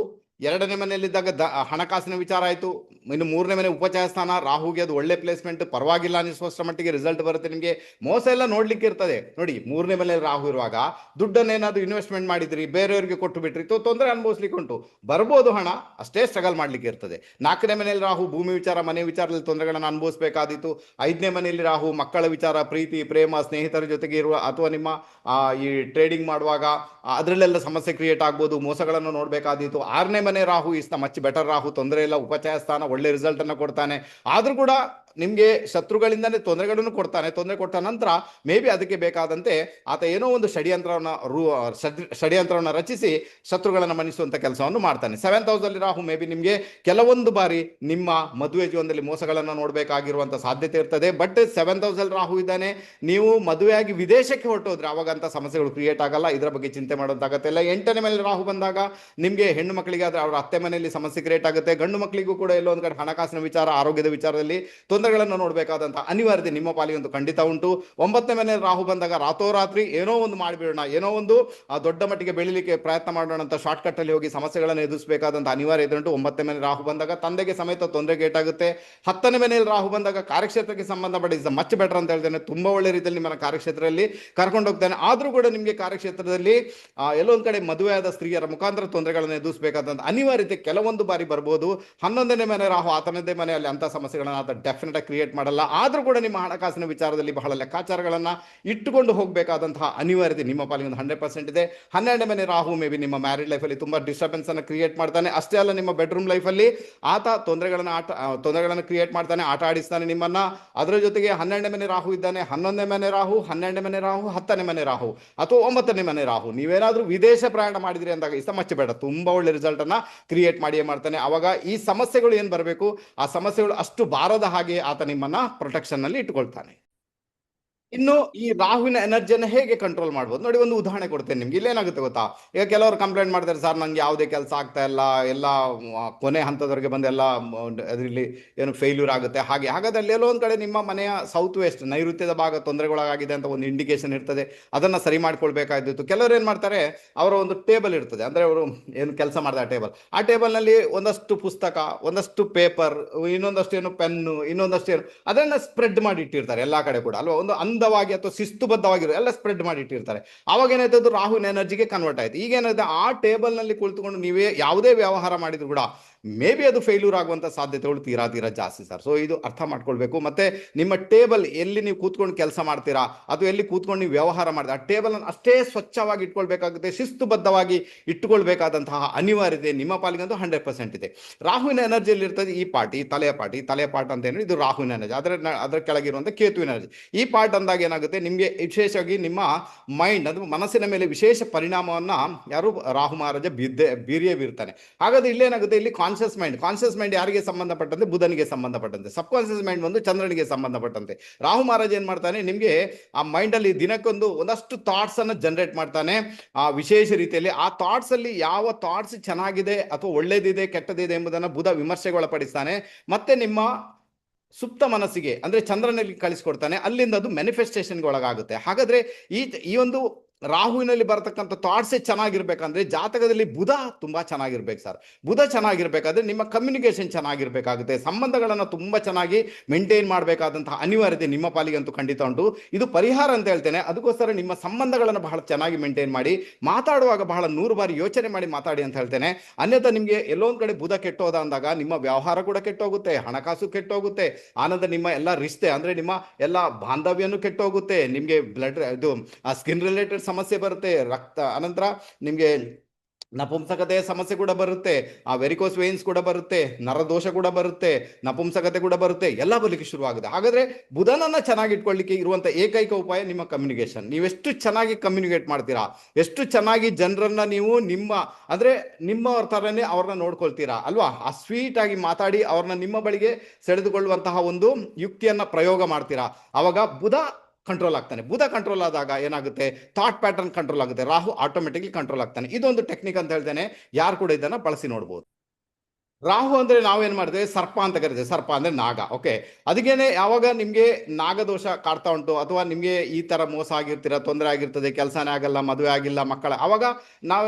ಎರಡನೇ ಮನೆಯಲ್ಲಿದ್ದಾಗ ದ ಹಣಕಾಸಿನ ವಿಚಾರ ಆಯಿತು. ಇನ್ನು ಮೂರನೇ ಮನೆ ಉಪಚಾರ ಸ್ಥಾನ, ರಾಹುಗೆ ಅದು ಒಳ್ಳೆ ಪ್ಲೇಸ್ಮೆಂಟ್ ಪರವಾಗಿಲ್ಲ ಅನ್ನಿಸುವಷ್ಟರ ಮಟ್ಟಿಗೆ ರಿಸಲ್ಟ್ ಬರುತ್ತೆ ನಿಮಗೆ. ಮೋಸ ಎಲ್ಲ ನೋಡ್ಲಿಕ್ಕೆ ಇರ್ತದೆ. ನೋಡಿ, ಮೂರನೇ ಮನೆಯಲ್ಲಿ ರಾಹು ಇರುವಾಗ ದುಡ್ಡನ್ನೇನಾದ್ರು ಇನ್ವೆಸ್ಟ್ಮೆಂಟ್ ಮಾಡಿದ್ರಿ, ಬೇರೆಯವರಿಗೆ ಕೊಟ್ಟು ಬಿಟ್ರಿ ತೊಂದರೆ ಅನುಭವಿಸ್ಲಿಕ್ಕೆ ಉಂಟು. ಬರ್ಬೋದು ಹಣ, ಅಷ್ಟೇ ಸ್ಟ್ರಗಲ್ ಮಾಡ್ಲಿಕ್ಕೆ ಇರ್ತದೆ. ನಾಲ್ಕನೇ ಮನೆಯಲ್ಲಿ ರಾಹು, ಭೂಮಿ ವಿಚಾರ, ಮನೆ ವಿಚಾರದಲ್ಲಿ ತೊಂದರೆಗಳನ್ನು ಅನುಭವಿಸಬೇಕಾದೀತು. ಐದನೇ ಮನೆಯಲ್ಲಿ ರಾಹು, ಮಕ್ಕಳ ವಿಚಾರ, ಪ್ರೀತಿ, ಪ್ರೇಮ, ಸ್ನೇಹಿತರ ಜೊತೆಗೆ ಇರುವ, ಅಥವಾ ನಿಮ್ಮ ಈ ಟ್ರೇಡಿಂಗ್ ಮಾಡುವಾಗ ಅದರಲ್ಲೆಲ್ಲ ಸಮಸ್ಯೆ ಕ್ರಿಯೇಟ್ ಆಗ್ಬೋದು, ಮೋಸಗಳನ್ನು ನೋಡಬೇಕಾದೀತು. ಆರನೇ Rahu is the much better Rahu ತೊಂದರೆ ಇಲ್ಲ ಉಪಚಯ ಸ್ಥಾನ ಒಳ್ಳೆ ರಿಸಲ್ಟ್ ಅನ್ನು ಕೊಡ್ತಾನೆ ಆದ್ರೂ ಕೂಡ ನಿಮಗೆ ಶತ್ರುಗಳಿಂದನೇ ತೊಂದರೆಗಳನ್ನು ಕೊಡ್ತಾನೆ, ತೊಂದರೆ ಕೊಟ್ಟ ನಂತರ ಮೇ ಬಿ ಅದಕ್ಕೆ ಬೇಕಾದಂತೆ ಆತ ಏನೋ ಒಂದು ಷಡ್ಯಂತ್ರವನ್ನು ರೂ ಷಡ್- ಷಡ್ಯಂತ್ರವನ್ನು ರಚಿಸಿ ಶತ್ರುಗಳನ್ನು ಮನ್ನಿಸುವಂಥ ಕೆಲಸವನ್ನು ಮಾಡ್ತಾನೆ. ಸೆವೆಂತ್ ಹೌಸಲ್ಲಿ ರಾಹು ಮೇ ಬಿ ನಿಮಗೆ ಕೆಲವೊಂದು ಬಾರಿ ನಿಮ್ಮ ಮದುವೆ ಜೀವನದಲ್ಲಿ ಮೋಸಗಳನ್ನು ನೋಡಬೇಕಾಗಿರುವಂಥ ಸಾಧ್ಯತೆ ಇರ್ತದೆ. ಬಟ್ ಸೆವೆಂತ್ ಹೌಸಲ್ಲಿ ರಾಹು ಇದ್ದಾನೆ, ನೀವು ಮದುವೆಯಾಗಿ ವಿದೇಶಕ್ಕೆ ಹೊರಟೋದ್ರೆ ಅವಾಗಂತ ಸಮಸ್ಯೆಗಳು ಕ್ರಿಯೇಟ್ ಆಗಲ್ಲ, ಇದರ ಬಗ್ಗೆ ಚಿಂತೆ ಮಾಡೋದಾಗತ್ತೆ ಇಲ್ಲ. ಎಂಟನೇ ಮೇಲೆ ರಾಹು ಬಂದಾಗ ನಿಮಗೆ ಹೆಣ್ಣು ಮಕ್ಕಳಿಗೆ ಆದರೆ ಅವರ ಅತ್ತೆ ಮನೆಯಲ್ಲಿ ಸಮಸ್ಯೆ ಕ್ರಿಯೇಟ್ ಆಗುತ್ತೆ. ಗಂಡು ಮಕ್ಕಳಿಗೂ ಕೂಡ ಎಲ್ಲೋ ಒಂದು ಕಡೆ ಹಣಕಾಸಿನ ವಿಚಾರ, ಆರೋಗ್ಯದ ವಿಚಾರದಲ್ಲಿ ತೊಂದರೆಗಳನ್ನು ನೋಡಬೇಕಾದಂತ ಅನಿವಾರ್ಯತೆ ನಿಮ್ಮ ಪಾಲಿಗೆ ಒಂದು ಖಂಡಿತ ಉಂಟು. ಒಂಬತ್ತನೇ ಮನೆ ರಾಹು ಬಂದಾಗ ರಾತೋರಾತ್ರಿ ಏನೋ ಒಂದು ಮಾಡಿಬಿಡೋಣ, ಏನೋ ಒಂದು ದೊಡ್ಡ ಮಟ್ಟಿಗೆ ಬೆಳಿಲಿಕ್ಕೆ ಪ್ರಯತ್ನ ಮಾಡೋಣ ಅಂತ ಶಾರ್ಟ್ ಕಟ್ ಅಲ್ಲಿ ಹೋಗಿ ಸಮಸ್ಯೆಗಳನ್ನು ಎದುರಿಸಬೇಕಾದಂತಹ ಅನಿವಾರ್ಯತೆ ಉಂಟು. ಒಂಬತ್ತನೇ ಮನೆ ರಾಹು ಬಂದಾಗ ತಂದೆಗೆ ಸಮೇತ ತೊಂದರೆ ಗೇಟಾಗುತ್ತೆ ಹತ್ತನೇ ಮನೆಯಲ್ಲಿ ರಾಹು ಬಂದಾಗ ಕಾರ್ಯಕ್ಷೇತ್ರಕ್ಕೆ ಸಂಬಂಧಪಟ್ಟ ಇಸ್ ಮಚ್ ಬೆಟರ್ ಅಂತ ಹೇಳ್ತೇನೆ. ತುಂಬಾ ಒಳ್ಳೆ ರೀತಿಯಲ್ಲಿ ನಿಮ್ಮನ್ನ ಕಾರ್ಯಕ್ಷೇತ್ರದಲ್ಲಿ ಕರ್ಕೊಂಡು ಹೋಗ್ತಾನೆ. ಆದ್ರೂ ಕೂಡ ನಿಮಗೆ ಕಾರ್ಯಕ್ಷೇತ್ರದಲ್ಲಿ ಎಲ್ಲೊಂದು ಕಡೆ ಮದುವೆಯಾದ ಸ್ತ್ರೀಯರ ಮುಖಾಂತರ ತೊಂದರೆಗಳನ್ನು ಎದುರಿಸಬೇಕಾದಂತ ಅನಿವಾರ್ಯತೆ ಕೆಲವೊಂದು ಬಾರಿ ಬರಬಹುದು ಹನ್ನೊಂದನೇ ಮನೆ ರಾಹು ಆತನದೇ ಮನೆಯಲ್ಲಿ ಅಂತ ಸಮಸ್ಯೆಗಳನ್ನ ಆತ ಡೆಫಿನೆಟ್ ಆಗಿ ಕ್ರಿಯೇಟ್ ಮಾಡಲ್ಲ. ಆದರೂ ಕೂಡ ನಿಮ್ಮ ಹಣಕಾಸಿನ ವಿಚಾರದಲ್ಲಿ ಬಹಳ ಲೆಕ್ಕಾಚಾರಗಳನ್ನು ಇಟ್ಟುಕೊಂಡು ಹೋಗಬೇಕಾದಂತಹ ಅನಿವಾರ್ಯತೆ ನಿಮ್ಮ ಪಾಲಿಗೆ ಒಂದು ಹಂಡ್ರೆಡ್ ಪರ್ಸೆಂಟ್ ಇದೆ. ಹನ್ನೆರಡು ಮನೆ ರಾಹು ಮೇ ಬಿ ನಿಮ್ಮ ಮ್ಯಾರಿಡ್ ಲೈಫಲ್ಲಿ ತುಂಬ ಡಿಸ್ಟರ್ಬೆನ್ಸ್ ಅನ್ನು ಕ್ರಿಯೇಟ್ ಮಾಡ್ತಾನೆ. ಅಷ್ಟೇ ಅಲ್ಲ ನಿಮ್ಮ ಬೆಡ್ರೂಮ್ ಲೈಫಲ್ಲಿ ಆತ ತೊಂದರೆಗಳನ್ನು ಆಟ ತೊಂದರೆಗಳನ್ನು ಕ್ರಿಯೇಟ್ ಮಾಡ್ತಾನೆ, ಆಟ ಆಡಿಸ್ತಾನೆ ನಿಮ್ಮನ್ನು. ಅದರ ಜೊತೆಗೆ ಹನ್ನೆರಡನೇ ಮನೆ ರಾಹು ಇದ್ದಾನೆ. ಹನ್ನೊಂದನೇ ಮನೆ ರಾಹು, ಹನ್ನೆರಡನೇ ಮನೆ ರಾಹು, ಹತ್ತನೇ ಮನೆ ರಾಹು ಅಥವಾ ಒಂಬತ್ತನೇ ಮನೆ ರಾಹು. ನೀವೇನಾದರೂ ವಿದೇಶ ಪ್ರಯಾಣ ಮಾಡಿದ್ರಿ ಅಂದಾಗ ಈ ಸಮಸ್ಯೆ ಬೇಡ ತುಂಬ ಒಳ್ಳೆ ರಿಸಲ್ಟನ್ನು ಕ್ರಿಯೇಟ್ ಮಾಡಿಯೇ ಮಾಡ್ತಾನೆ. ಅವಾಗ ಈ ಸಮಸ್ಯೆಗಳು ಏನು ಬರಬೇಕು? ಆ ಸಮಸ್ಯೆಗಳು ಅಷ್ಟು ಬಾರದ ಹಾಗೆ ಆತ ನಿಮ್ಮನ್ನ ಪ್ರೊಟೆಕ್ಷನ್ನಲ್ಲಿ ಇಟ್ಕೊಳ್ತಾನೆ. ಇನ್ನು ಈ ರಾಹುವಿನ ಎನರ್ಜಿಯನ್ನು ಹೇಗೆ ಕಂಟ್ರೋಲ್ ಮಾಡ್ಬೋದು? ನೋಡಿ ಒಂದು ಉದಾಹರಣೆ ಕೊಡ್ತೇನೆ ನಿಮ್ಗೆ. ಇಲ್ಲೇನಾಗುತ್ತೆ ಗೊತ್ತಾ? ಈಗ ಕೆಲವರು ಕಂಪ್ಲೇಂಟ್ ಮಾಡ್ತಾರೆ, ಸರ್, ನಂಗೆ ಯಾವುದೇ ಕೆಲಸ ಆಗ್ತಾ ಇಲ್ಲ. ಎಲ್ಲ ಕೊನೆ ಹಂತದವರೆಗೆ ಬಂದು ಎಲ್ಲ ಅದರಲ್ಲಿ ಏನು ಫೇಲ್ಯೂರ್ ಆಗುತ್ತೆ. ಹಾಗೆ, ಹಾಗಾದ್ರೆ ಅಲ್ಲಿ ಎಲ್ಲೋ ಒಂದು ಕಡೆ ನಿಮ್ಮ ಮನೆಯ ಸೌತ್ ವೆಸ್ಟ್ ನೈಋತ್ಯದ ಭಾಗ ತೊಂದರೆಗೊಳಗಾಗಿದೆ ಅಂತ ಒಂದು ಇಂಡಿಕೇಶನ್ ಇರ್ತದೆ. ಅದನ್ನು ಸರಿ ಮಾಡ್ಕೊಳ್ಬೇಕಾಗಿತ್ತು. ಕೆಲವರು ಏನು ಮಾಡ್ತಾರೆ, ಅವರ ಒಂದು ಟೇಬಲ್ ಇರ್ತದೆ. ಅಂದರೆ ಅವರು ಏನು ಕೆಲಸ ಮಾಡ್ತಾರೆ ಟೇಬಲ್ ಆ ಟೇಬಲ್ನಲ್ಲಿ ಒಂದಷ್ಟು ಪುಸ್ತಕ, ಒಂದಷ್ಟು ಪೇಪರ್ ಇನ್ನೊಂದಷ್ಟು ಏನು ಪೆನ್ನು ಇನ್ನೊಂದಷ್ಟು ಏನು, ಅದನ್ನು ಸ್ಪ್ರೆಡ್ ಮಾಡಿ ಇಟ್ಟಿರ್ತಾರೆ, ಎಲ್ಲ ಕಡೆ ಕೂಡ. ಅಲ್ವಾ? ಒಂದು ಅಂದವಾಗಿ ಅಥವಾ ಶಿಸ್ತುಬದ್ಧವಾಗಿರೋ ಎಲ್ಲ ಸ್ಪ್ರೆಡ್ ಮಾಡಿ ಇಟ್ಟಿರ್ತಾರೆ ಅವಾಗ ಏನಾಯ್ತು ರಾಹುಲ್ ಎನರ್ಜಿಗೆ ಕನ್ವರ್ಟ್ ಆಯ್ತು. ಈಗ ಏನಾಯ್ತು? ಆ ಟೇಬಲ್ನಲ್ಲಿ ಕುಳಿತುಕೊಂಡು ನೀವೇ ಯಾವುದೇ ವ್ಯವಹಾರ ಮಾಡಿದ್ರು ಕೂಡ ಮೇ ಬಿ ಅದು ಫೇಲ್ಯೂರ್ ಆಗುವಂತ ಸಾಧ್ಯತೆಗಳು ತೀರಾ ತೀರಾ ಜಾಸ್ತಿ ಸರ್ ಸೊ ಇದು ಅರ್ಥ ಮಾಡ್ಕೊಳ್ಬೇಕು. ಮತ್ತೆ ನಿಮ್ಮ ಟೇಬಲ್ ಎಲ್ಲಿ ನೀವು ಕೂತ್ಕೊಂಡು ಕೆಲಸ ಮಾಡ್ತೀರಾ? ಅಥವಾ ಎಲ್ಲಿ ಕೂತ್ಕೊಂಡು ನೀವು ವ್ಯವಹಾರ ಮಾಡ್ತೀರಾ? ಆ ಟೇಬಲ್ ಅನ್ನು ಅಷ್ಟೇ ಸ್ವಚ್ಛವಾಗಿ ಇಟ್ಕೊಳ್ಬೇಕಾಗುತ್ತೆ, ಶಿಸ್ತುಬದ್ಧವಾಗಿ ಇಟ್ಟುಕೊಳ್ಬೇಕಾದಂತಹ ಅನಿವಾರ್ಯತೆ ನಿಮ್ಮ ಪಾಲಿಗಂತೂ ಹಂಡ್ರೆಡ್ ಪರ್ಸೆಂಟ್ ಇದೆ. ರಾಹುವಿನ ಎನರ್ಜಿಯಲ್ಲಿ ಇರ್ತದೆ? ಈ ಪಾರ್ಟ್, ಈ ತಲೆಯ ಪಾರ್ಟಿ ತಲೆಯ ಪಾರ್ಟ್ ಅಂತ ಏನು ಇದು ರಾಹುವಿನ ಎನರ್ಜಿ ಅದರ ಅದರ ಕೆಳಗಿರುವಂಥ ಕೇತುವಿನ ಎನರ್ಜಿ ಈ ಪಾರ್ಟ್ ಅಂದಾಗ ಏನಾಗುತ್ತೆ? ನಿಮಗೆ ವಿಶೇಷವಾಗಿ ನಿಮ್ಮ ಮೈಂಡ್ ಅದು ಮನಸ್ಸಿನ ಮೇಲೆ ವಿಶೇಷ ಪರಿಣಾಮವನ್ನು ಯಾರು? ರಾಹು ಮಹಾರಾಜ ಬಿದ್ದೆ ಬೀರಿಯೇ ಬೀರ್ತಾನೆ. ಹಾಗಾದ್ರೆ ಇಲ್ಲೇನಾಗುತ್ತೆ ಇಲ್ಲಿ ಕಾನ್ಷಿಯಸ್ ಮೈಂಡ್ ಕಾನ್ಷಿಯಸ್ ಮೈಂಡ್ ಯಾರಿಗೆ ಸಂಬಂಧಪಟ್ಟಂತೆ? ಬುಧನಿಗೆ ಸಂಬಂಧಪಟ್ಟಂತೆ. ಸಬ್ ಕಾನ್ಷಿಯಸ್ ಮೈಂಡ್ ಒಂದು ಚಂದ್ರನಿಗೆ ಸಂಬಂಧಪಟ್ಟಂತೆ. ರಾಹು ಮಹಾರಾಜ್ ಏನ್ ಮಾಡ್ತಾನೆ? ನಿಮಗೆ ಆ ಮೈಂಡ್ ಅಲ್ಲಿ ದಿನಕ್ಕೊಂದು ಒಂದಷ್ಟು ಥಾಟ್ಸ್ ಅನ್ನು ಜನರೇಟ್ ಮಾಡ್ತಾನೆ. ಆ ವಿಶೇಷ ರೀತಿಯಲ್ಲಿ ಆ ಥಾಟ್ಸ್ ಅಲ್ಲಿ ಯಾವ ಥಾಟ್ಸ್ ಚೆನ್ನಾಗಿದೆ ಅಥವಾ ಒಳ್ಳೇದಿದೆ, ಕೆಟ್ಟದಿದೆ ಎಂಬುದನ್ನು ಬುಧ ವಿಮರ್ಶೆಗೊಳಪಡಿಸ್ತಾನೆ ಮತ್ತೆ ನಿಮ್ಮ ಸುಪ್ತ ಮನಸ್ಸಿಗೆ, ಅಂದ್ರೆ ಚಂದ್ರನಲ್ಲಿ ಕಳಿಸ್ಕೊಡ್ತಾನೆ. ಅಲ್ಲಿಂದ ಅದು ಮ್ಯಾನಿಫೆಸ್ಟೇಷನ್ಗೆ ಒಳಗಾಗುತ್ತೆ. ಹಾಗಾದ್ರೆ ಈ ಈ ಒಂದು ರಾಹುವಿನಲ್ಲಿ ಬರತಕ್ಕಂಥ ಥಾಟ್ಸೇ ಚೆನ್ನಾಗಿರ್ಬೇಕಂದ್ರೆ ಜಾತಕದಲ್ಲಿ ಬುಧ ತುಂಬ ಚೆನ್ನಾಗಿರ್ಬೇಕು ಸರ್ ಬುಧ ಚೆನ್ನಾಗಿರ್ಬೇಕಾದ್ರೆ ನಿಮ್ಮ ಕಮ್ಯುನಿಕೇಷನ್ ಚೆನ್ನಾಗಿರ್ಬೇಕಾಗುತ್ತೆ. ಸಂಬಂಧಗಳನ್ನು ತುಂಬ ಚೆನ್ನಾಗಿ ಮೇಂಟೈನ್ ಮಾಡಬೇಕಾದಂತಹ ಅನಿವಾರ್ಯತೆ ನಿಮ್ಮ ಪಾಲಿಗಂತೂ ಖಂಡಿತ ಉಂಟು. ಇದು ಪರಿಹಾರ ಅಂತ ಹೇಳ್ತೇನೆ. ಅದಕ್ಕೋಸ್ಕರ ನಿಮ್ಮ ಸಂಬಂಧಗಳನ್ನು ಬಹಳ ಚೆನ್ನಾಗಿ ಮೇಂಟೈನ್ ಮಾಡಿ, ಮಾತಾಡುವಾಗ ಬಹಳ ನೂರು ಬಾರಿ ಯೋಚನೆ ಮಾಡಿ ಮಾತಾಡಿ ಅಂತ ಹೇಳ್ತೇನೆ. ಅನ್ಯಥಾ ನಿಮಗೆ ಎಲ್ಲೋ ಒಂದ್ ಕಡೆ ಬುಧ ಕೆಟ್ಟೋದ ಅಂದಾಗ ನಿಮ್ಮ ವ್ಯವಹಾರ ಕೂಡ ಕೆಟ್ಟೋಗುತ್ತೆ, ಹಣಕಾಸು ಕೆಟ್ಟೋಗುತ್ತೆ, ಆನಂದ ನಿಮ್ಮ ಎಲ್ಲ ರಿಶ್ತೆ ಅಂದ್ರೆ ನಿಮ್ಮ ಎಲ್ಲ ಬಾಂಧವ್ಯನೂ ಕೆಟ್ಟೋಗುತ್ತೆ, ನಿಮಗೆ ಬ್ಲಡ್ ಇದು ಸ್ಕಿನ್ ರಿಲೇಟೆಡ್ ಸಮಸ್ಯೆ ಬರುತ್ತೆ, ರಕ್ತ, ಅನಂತರ ನಿಮಗೆ ನಪುಂಸಕತೆಯ ಸಮಸ್ಯೆ ಕೂಡ ಬರುತ್ತೆ, ಆ ವೆರಿಕೋಸ್ ವೇನ್ಸ್ ಕೂಡ ಬರುತ್ತೆ, ನರದೋಷ ಕೂಡ ಬರುತ್ತೆ, ನಪುಂಸಕತೆ ಕೂಡ ಬರುತ್ತೆ, ಎಲ್ಲ ಬರಲಿಕ್ಕೆ ಶುರುವಾಗುತ್ತೆ. ಹಾಗಾದ್ರೆ ಬುಧನನ್ನ ಚೆನ್ನಾಗಿ ಇಟ್ಕೊಳ್ಳಿಕ್ಕೆ ಇರುವಂತ ಏಕೈಕ ಉಪಾಯ ನಿಮ್ಮ ಕಮ್ಯುನಿಕೇಶನ್ ನೀವೆಷ್ಟು ಚೆನ್ನಾಗಿ ಕಮ್ಯುನಿಕೇಟ್ ಮಾಡ್ತೀರಾ, ಎಷ್ಟು ಚೆನ್ನಾಗಿ ಜನರನ್ನ ನೀವು ನಿಮ್ಮ, ಅಂದ್ರೆ ನಿಮ್ಮ ಥರನೇ ಅವ್ರನ್ನ ನೋಡ್ಕೊಳ್ತೀರಾ, ಅಲ್ವಾ? ಆ ಸ್ವೀಟ್ ಆಗಿ ಮಾತಾಡಿ ಅವ್ರನ್ನ ನಿಮ್ಮ ಬಳಿಗೆ ಸೆಳೆದುಕೊಳ್ಳುವಂತಹ ಒಂದು ಯುಕ್ತಿಯನ್ನ ಪ್ರಯೋಗ ಮಾಡ್ತೀರಾ. ಅವಾಗ ಬುಧ ಕಂಟ್ರೋಲ್ ಆಗ್ತಾನೆ. ಬುಧ ಕಂಟ್ರೋಲ್ ಆದಾಗ ಏನಾಗುತ್ತೆ? ಥಾಟ್ ಪ್ಯಾಟರ್ನ್ ಕಂಟ್ರೋಲ್ ಆಗುತ್ತೆ. ರಾಹು ಆಟೋಮೆಟಿಕ್ಲಿ ಕಂಟ್ರೋಲ್ ಆಗ್ತಾನೆ. ಇದೊಂದು ಟೆಕ್ನಿಕ್ ಅಂತ ಹೇಳ್ತೇನೆ. ಯಾರು ಕೂಡ ಇದನ್ನ ಬಳಸಿ ನೋಡ್ಬೋದು. ರಾಹು ಅಂದ್ರೆ ನಾವೇನ್ ಮಾಡ್ತೇವೆ? ಸರ್ಪ ಅಂತ ಕರಿತೇವೆ. ಸರ್ಪ ಅಂದ್ರೆ ನಾಗ. ಓಕೆ ಅದಕ್ಕೇನೆ ಯಾವಾಗ ನಿಮ್ಗೆ ನಾಗದೋಷ ಕಾಡ್ತಾ ಉಂಟು ಅಥವಾ ನಿಮ್ಗೆ ಈ ತರ ಮೋಸ ಆಗಿರ್ತೀರ, ತೊಂದರೆ ಆಗಿರ್ತದೆ, ಕೆಲಸನೇ ಆಗಲ್ಲ, ಮದುವೆ ಆಗಿಲ್ಲ, ಮಕ್ಕಳ, ಅವಾಗ ನಾವು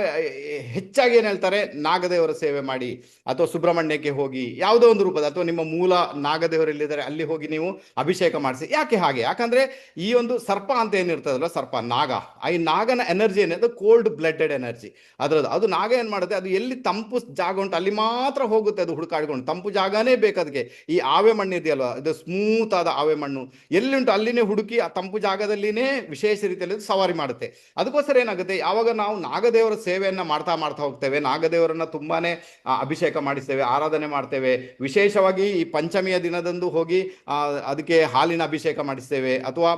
ಹೆಚ್ಚಾಗಿ ಏನ್ ಹೇಳ್ತಾರೆ? ನಾಗದೇವರ ಸೇವೆ ಮಾಡಿ ಅಥವಾ ಸುಬ್ರಹ್ಮಣ್ಯಕ್ಕೆ ಹೋಗಿ ಯಾವುದೋ ಒಂದು ರೂಪದ ಅಥವಾ ನಿಮ್ಮ ಮೂಲ ನಾಗದೇವರು ಎಲ್ಲಿದ್ದಾರೆ, ಅಲ್ಲಿ ಹೋಗಿ ನೀವು ಅಭಿಷೇಕ ಮಾಡಿಸಿ. ಯಾಕೆ ಹಾಗೆ? ಯಾಕಂದ್ರೆ ಈ ಒಂದು ಸರ್ಪ ಅಂತ ಏನಿರ್ತದಲ್ಲ ಸರ್ಪ, ನಾಗ. ಈ ನಾಗನ ಎನರ್ಜಿ ಏನಿದೆ ಕೋಲ್ಡ್ ಬ್ಲಡೆಡ್ ಎನರ್ಜಿ ಅದರದ್ದು. ಅದು ನಾಗ ಏನ್ ಮಾಡುತ್ತೆ? ಅದು ಎಲ್ಲಿ ತಂಪು ಜಾಗ ಉಂಟು, ಅಲ್ಲಿ ಮಾತ್ರ ಹೋಗುತ್ತೆ ಅದು ಹುಡುಕಾಡ್ಕೊಂಡು. ತಂಪು ಜಾಗನೇ ಬೇಕು ಅದಕ್ಕೆ ಈ ಆವೆ ಮಣ್ಣು ಇದೆಯಲ್ಲ ಇದು ಸ್ಮೂತ್ ಆದ ಆವೆ ಮಣ್ಣು. ಎಲ್ಲಿ ಉಂಟು ಅಲ್ಲಿನೇ ಹುಡುಕಿ ಆ ತಂಪು ಜಾಗದಲ್ಲಿನೇ ವಿಶೇಷ ರೀತಿಯಲ್ಲಿ ಸವಾರಿ ಮಾಡುತ್ತೆ. ಅದಕ್ಕೋಸ್ಕರ ಏನಾಗುತ್ತೆ? ಯಾವಾಗ ನಾವು ನಾಗದೇವರ ಸೇವೆಯನ್ನು ಮಾಡ್ತಾ ಮಾಡ್ತಾ ಹೋಗ್ತೇವೆ, ನಾಗದೇವರನ್ನ ತುಂಬಾನೇ ಅಭಿಷೇಕ ಮಾಡಿಸ್ತೇವೆ, ಆರಾಧನೆ ಮಾಡ್ತೇವೆ. ವಿಶೇಷವಾಗಿ ಈ ಪಂಚಮಿಯ ದಿನದಂದು ಹೋಗಿ ಅದಕ್ಕೆ ಹಾಲಿನ ಅಭಿಷೇಕ ಮಾಡಿಸ್ತೇವೆ. ಅಥವಾ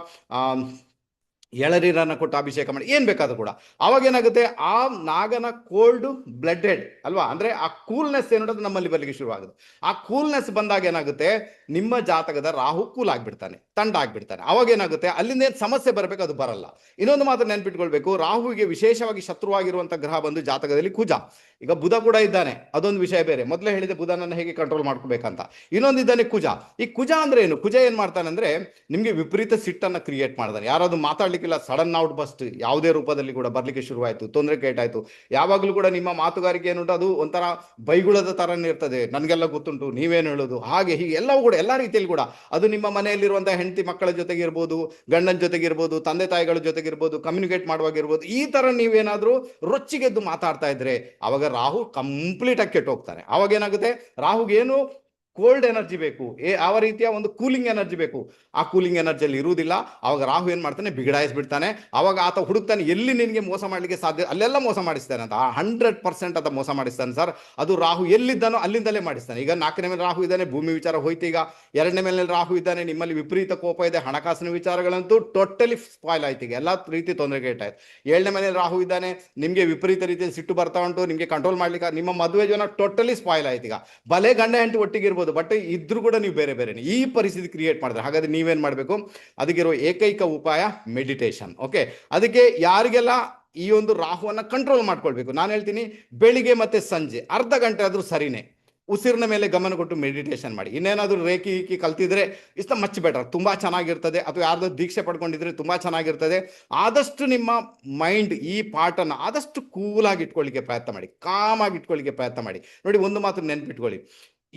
ಎಳನೀರನ್ನ ಕೊಟ್ಟು ಅಭಿಷೇಕ ಮಾಡಿ, ಏನ್ ಬೇಕಾದ್ರೂ ಕೂಡ. ಅವಾಗ ಏನಾಗುತ್ತೆ? ಆ ನಾಗನ ಕೋಲ್ಡ್ ಬ್ಲಡೆಡ್ ಅಲ್ವಾ? ಅಂದ್ರೆ ಆ ಕೂಲ್ನೆಸ್ ಏನೋದು ನಮ್ಮಲ್ಲಿ ಬರ್ಲಿಕ್ಕೆ ಶುರುವಾಗುತ್ತೆ. ಆ ಕೂಲ್ನೆಸ್ ಬಂದಾಗ ಏನಾಗುತ್ತೆ? ನಿಮ್ಮ ಜಾತಕದ ರಾಹು ಕೂಲ್ ಆಗಿಬಿಡ್ತಾನೆ, ತಂಡ ಆಗಿಬಿಡ್ತಾನೆ. ಅವಾಗ ಏನಾಗುತ್ತೆ? ಅಲ್ಲಿಂದ ಏನ್ ಸಮಸ್ಯೆ ಬರಬೇಕು? ಅದು ಬರಲ್ಲ. ಇನ್ನೊಂದು ಮಾತ್ರ ನೆನ್ಪಿಟ್ಕೊಳ್ಬೇಕು, ರಾಹುವಿಗೆ ವಿಶೇಷವಾಗಿ ಶತ್ರುವಾಗಿರುವಂತ ಗ್ರಹ ಬಂದು ಜಾತಕದಲ್ಲಿ ಕುಜ. ಈಗ ಬುಧ ಕೂಡ ಇದ್ದಾನೆ, ಅದೊಂದು ವಿಷಯ ಬೇರೆ. ಮೊದಲೇ ಹೇಳಿದೆ ಬುಧನನ್ನ ಹೇಗೆ ಕಂಟ್ರೋಲ್ ಮಾಡ್ಕೋಬೇಕಂತ. ಇನ್ನೊಂದು ಇದ್ದಾನೆ ಕುಜ. ಈ ಕುಜ ಅಂದ್ರೆ ಏನು? ಕುಜ ಏನ್ ಮಾಡ್ತಾನೆ ಅಂದ್ರೆ, ನಿಮ್ಗೆ ವಿಪರೀತ ಸಿಟ್ಟನ್ನ ಕ್ರಿಯೇಟ್ ಮಾಡ್ತಾನೆ. ಯಾರಾದ್ರೂ ಮಾತಾಡ್ಲಿಕ್ಕಿಲ್ಲ ಸಡನ್ ಔಟ್ ಬಸ್ಟ್ ಯಾವುದೇ ರೂಪದಲ್ಲಿ ಕೂಡ ಬರ್ಲಿಕ್ಕೆ ಶುರುವಾಯಿತು, ತೊಂದರೆ ಕೇಟಾಯ್ತು. ಯಾವಾಗಲೂ ಕೂಡ ನಿಮ್ಮ ಮಾತುಗಾರಿಕೆ ಏನುಂಟು, ಅದು ಒಂಥರ ಬೈಗುಳದ ತರನೇ ಇರ್ತದೆ, ನನಗೆಲ್ಲ ಗೊತ್ತುಂಟು, ನೀವೇನು ಹೇಳೋದು, ಹಾಗೆ ಹೀಗೆ ಎಲ್ಲವೂ ಕೂಡ, ಎಲ್ಲ ರೀತಿಯಲ್ಲಿ ಕೂಡ. ಅದು ನಿಮ್ಮ ಮನೆಯಲ್ಲಿರುವಂತಹ ಹೆಂಡತಿ ಮಕ್ಕಳ ಜೊತೆಗಿರ್ಬೋದು, ಗಂಡನ ಜೊತೆಗಿರ್ಬೋದು, ತಂದೆ ತಾಯಿಗಳ ಜೊತೆಗೆ ಇರ್ಬೋದು ಕಮ್ಯುನಿಕೇಟ್ ಮಾಡುವಾಗ ಇರ್ಬೋದು ಈ ತರ ನೀವೇನಾದ್ರೂ ರೊಚ್ಚಿಗೆದ್ದು ಮಾತಾಡ್ತಾ ಇದ್ರೆ, ಅವಾಗ ರಾಹು ಕಂಪ್ಲೀಟ್ ಆಗಿ ಕೆಟ್ಟು ಹೋಗ್ತಾನೆ ಅವಾಗ ಏನಾಗುತ್ತೆ ರಾಹುಗೆ ಏನು ಕೋಲ್ಡ್ ಎನರ್ಜಿ ಬೇಕು. ಏ ಯಾವ ರೀತಿಯ ಒಂದು ಕೂಲಿಂಗ್ ಎನರ್ಜಿ ಬೇಕು. ಆ ಕೂಲಿಂಗ್ ಎನರ್ಜಿಯಲ್ಲಿ ಇರುವುದಿಲ್ಲ. ಅವಾಗ ರಾಹು ಏನ್ ಮಾಡ್ತಾನೆ? ಬಿಗಡಾಯಿಸ್ಬಿಡ್ತಾನೆ. ಅವಾಗ ಆತ ಹುಡುಕ್ತಾನೆ, ಎಲ್ಲಿ ನಿನಗೆ ಮೋಸ ಮಾಡಲಿಕ್ಕೆ ಸಾಧ್ಯ? ಅಲ್ಲೆಲ್ಲ ಮೋಸ ಮಾಡಿಸ್ತಾನೆ ಅಂತ. ಹಂಡ್ರೆಡ್ ಪರ್ಸೆಂಟ್ ಆತ ಮೋಸ ಮಾಡಿಸ್ತಾನೆ, ಸರ್, ಅದು ರಾಹು ಎಲ್ಲಿದ್ದಾನೋ ಅಲ್ಲಿಂದಲೇ ಮಾಡಿಸ್ತಾನೆ. ಈಗ ನಾಲ್ಕನೇ ಮೇಲೆ ರಾಹು ಇದ್ದಾನೆ, ಭೂಮಿ ವಿಚಾರ ಹೋಯ್ತು ಈಗ. ಎರಡನೇ ಮೇಲೆ ರಾಹು ಇದ್ದಾನೆ, ನಿಮ್ಮಲ್ಲಿ ವಿಪರೀತ ಕೋಪ ಇದೆ, ಹಣಕಾಸಿನ ವಿಚಾರಗಳಂತೂ ಟೋಟಲಿ ಸ್ಪಾಯ್ಲ್ ಆಯ್ತು ಈಗ. ಎಲ್ಲ ರೀತಿ ತೊಂದರೆಗೆ ಇಟ್ಟಾಯ್ತು. ಏಳನೇ ಮೇಲೆ ರಾಹು ಇದ್ದಾನೆ, ನಿಮಗೆ ವಿಪರೀತ ರೀತಿಯಲ್ಲಿ ಸಿಟ್ಟು ಬರ್ತಾ ಉಂಟು, ನಿಮಗೆ ಕಂಟ್ರೋಲ್ ಮಾಡ್ಲಿಕ್ಕೆ ನಿಮ್ಮ ಮದುವೆ ಜನ ಟೋಟಲಿ ಸ್ಪಾಯ್ಲ್ ಆಯ್ತು ಈಗ. ಬಲೆ ಗಂಡ ಹೆಂಟು ಒಟ್ಟಿಗೆ ಇರ್ಬೋದು. ಬಟ್ ಇದ್ರೂ ಕೂಡ ನೀವು ಬೇರೆ ಬೇರೆ ಈ ಪರಿಸ್ಥಿತಿ ಕ್ರಿಯೇಟ್ ಮಾಡಿದ್ರೆ, ಹಾಗಾದ್ರೆ ನೀವೇನ್ ಮಾಡಬೇಕು? ಅದಕ್ಕಿರುವ ಏಕೈಕ ಉಪಾಯ ಮೆಡಿಟೇಷನ್ ಓಕೆ ಅದಕ್ಕೆ ಯಾರಿಗೆಲ್ಲ ಈ ಒಂದು ರಾಹುವನ್ನ ಕಂಟ್ರೋಲ್ ಮಾಡ್ಕೊಳ್ಬೇಕು? ನಾನು ಹೇಳ್ತೀನಿ, ಬೆಳಿಗ್ಗೆ ಮತ್ತೆ ಸಂಜೆ, ಅರ್ಧ ಗಂಟೆ ಆದ್ರೂ ಸರಿನೇ. ಉಸಿರಿನ ಮೇಲೆ ಗಮನ ಕೊಟ್ಟು ಮೆಡಿಟೇಷನ್ ಮಾಡಿ. ಇನ್ನೇನಾದರೂ ರೇಖಿ ಈಕಿ ಕಲ್ತಿದ್ರೆ, ಇಷ್ಟ ಮಚ್ ಬೆಟರ್ ತುಂಬಾ ಚೆನ್ನಾಗಿರ್ತದೆ. ಅಥವಾ ಯಾರ್ದೋ ದೀಕ್ಷೆ ಪಡ್ಕೊಂಡಿದ್ರೆ ತುಂಬಾ ಚೆನ್ನಾಗಿರ್ತದೆ. ಆದಷ್ಟು ನಿಮ್ಮ ಮೈಂಡ್ ಈ ಪಾಠನ ಆದಷ್ಟು ಕೂಲಾಗಿ ಇಟ್ಕೊಳ್ಳಿಕ್ಕೆ ಪ್ರಯತ್ನ ಮಾಡಿ. ಕಾಮಾಗಿ ಇಟ್ಕೊಳ್ಳಿಕ್ಕೆ ಪ್ರಯತ್ನ ಮಾಡಿ. ನೋಡಿ, ಒಂದು ಮಾತ್ರ ನೆನ್ಪಿಟ್ಕೊಳ್ಳಿ.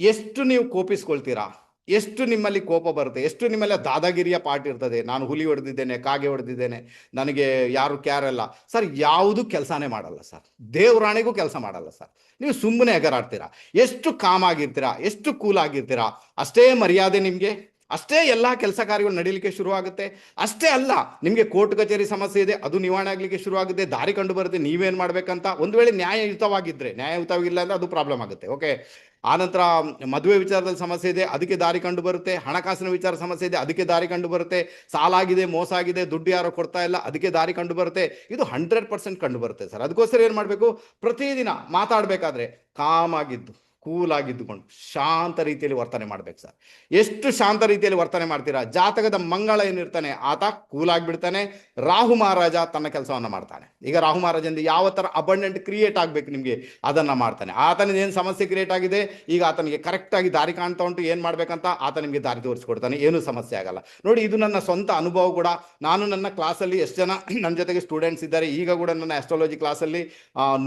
ಎಷ್ಟು ನೀವು ಕೋಪಿಸ್ಕೊಳ್ತೀರಾ? ಎಷ್ಟು ನಿಮ್ಮಲ್ಲಿ ಕೋಪ ಬರುತ್ತೆ? ಎಷ್ಟು ನಿಮ್ಮಲ್ಲಿ ದಾದಾಗಿರಿಯ ಪಾಟ್ ಇರ್ತದೆ? ನಾನು ಹುಲಿ ಹೊಡೆದಿದ್ದೇನೆ, ಕಾಗೆ ಹೊಡೆದಿದ್ದೇನೆ, ನನಗೆ ಯಾರು ಕ್ಯಾರ್ ಅಲ್ಲ ಸರ್, ಯಾವುದು ಕೆಲಸನೇ ಮಾಡಲ್ಲ ಸರ್. ದೇವರಾಣಿಗೂ ಕೆಲಸ ಮಾಡಲ್ಲ ಸರ್. ನೀವು ಸುಮ್ಮನೆ ಎಗರಾಡ್ತೀರಾ ಎಷ್ಟು ಕಾಮ್ ಆಗಿರ್ತೀರಾ ಎಷ್ಟು ಕೂಲ್ ಆಗಿರ್ತೀರಾ ಅಷ್ಟೇ ಮರ್ಯಾದೆ ನಿಮಗೆ? ಅಷ್ಟೇ ಎಲ್ಲ ಕೆಲಸ ಕಾರ್ಯಗಳು ನಡೀಲಿಕ್ಕೆ ಶುರುವಾಗುತ್ತೆ. ಅಷ್ಟೇ ಅಲ್ಲ, ನಿಮಗೆ ಕೋರ್ಟ್ ಕಚೇರಿ ಸಮಸ್ಯೆ ಇದೆ, ಅದು ನಿವಾರಣೆ ಆಗಲಿಕ್ಕೆ ಶುರುವಾಗುತ್ತೆ, ದಾರಿ ಕಂಡು ಬರುತ್ತೆ ನೀವೇನು ಮಾಡಬೇಕಂತ ಒಂದು ವೇಳೆ ನ್ಯಾಯಯುತವಾಗಿದ್ದರೆ ನ್ಯಾಯಯುತವಾಗಿಲ್ಲ ಅಂದರೆ ಅದು ಪ್ರಾಬ್ಲಮ್ ಆಗುತ್ತೆ ಓಕೆ ಆನಂತರ ಮದುವೆ ವಿಚಾರದಲ್ಲಿ ಸಮಸ್ಯೆ ಇದೆ, ಅದಕ್ಕೆ ದಾರಿ ಕಂಡು ಬರುತ್ತೆ ಹಣಕಾಸಿನ ವಿಚಾರ ಸಮಸ್ಯೆ ಇದೆ, ಅದಕ್ಕೆ ದಾರಿ ಕಂಡು ಬರುತ್ತೆ ಸಾಲಾಗಿದೆ, ಮೋಸ ಆಗಿದೆ, ದುಡ್ಡು ಯಾರೋ ಕೊಡ್ತಾ ಇಲ್ಲ, ಅದಕ್ಕೆ ದಾರಿ ಕಂಡು ಬರುತ್ತೆ ಇದು ಹಂಡ್ರೆಡ್ ಪರ್ಸೆಂಟ್ ಕಂಡು ಬರುತ್ತೆ ಸರ್ ಅದಕ್ಕೋಸ್ಕರ ಏನು ಮಾಡಬೇಕು? ಪ್ರತಿದಿನ ಮಾತಾಡಬೇಕಾದ್ರೆ ಕಾಮ್ ಕೂಲ್ ಆಗಿದ್ದುಕೊಂಡು ಶಾಂತ ರೀತಿಯಲ್ಲಿ ವರ್ತನೆ ಮಾಡ್ಬೇಕು ಸರ್. ಎಷ್ಟು ಶಾಂತ ರೀತಿಯಲ್ಲಿ ವರ್ತನೆ ಮಾಡ್ತೀರಾ? ಜಾತಕದ ಮಂಗಳ ಏನಿರ್ತಾನೆ, ಆತ ಕೂಲ್ ಆಗಿಬಿಡ್ತಾನೆ. ರಾಹು ಮಹಾರಾಜ ತನ್ನ ಕೆಲಸವನ್ನು ಮಾಡ್ತಾನೆ. ಈಗ ರಾಹು ಮಹಾರಾಜಂದು ಯಾವ ಥರ ಅಬಂಡೆಂಟ್ ಕ್ರಿಯೇಟ್ ಆಗ್ಬೇಕು ನಿಮಗೆ? ಅದನ್ನ ಮಾಡ್ತಾನೆ. ಆತನಿಗೆ ಏನು ಸಮಸ್ಯೆ ಕ್ರಿಯೇಟ್ ಆಗಿದೆ? ಈಗ ಆತನಿಗೆ ಕರೆಕ್ಟಾಗಿ ದಾರಿ ಕಾಣ್ತಾ ಉಂಟು, ಏನು ಮಾಡ್ಬೇಕಂತ ಆತ ನಿಮಗೆ ದಾರಿ ತೋರಿಸ್ಕೊಡ್ತಾನೆ. ಏನು ಸಮಸ್ಯೆ ಆಗಲ್ಲ. ನೋಡಿ, ಇದು ನನ್ನ ಸ್ವಂತ ಅನುಭವ ಕೂಡ. ನಾನು ನನ್ನ ಕ್ಲಾಸಲ್ಲಿ ಎಷ್ಟು ಜನ ನನ್ನ ಜೊತೆಗೆ ಸ್ಟೂಡೆಂಟ್ಸ್ ಇದ್ದಾರೆ. ಈಗ ಕೂಡ ನನ್ನ ಆಸ್ಟ್ರಾಲಜಿ ಕ್ಲಾಸಲ್ಲಿ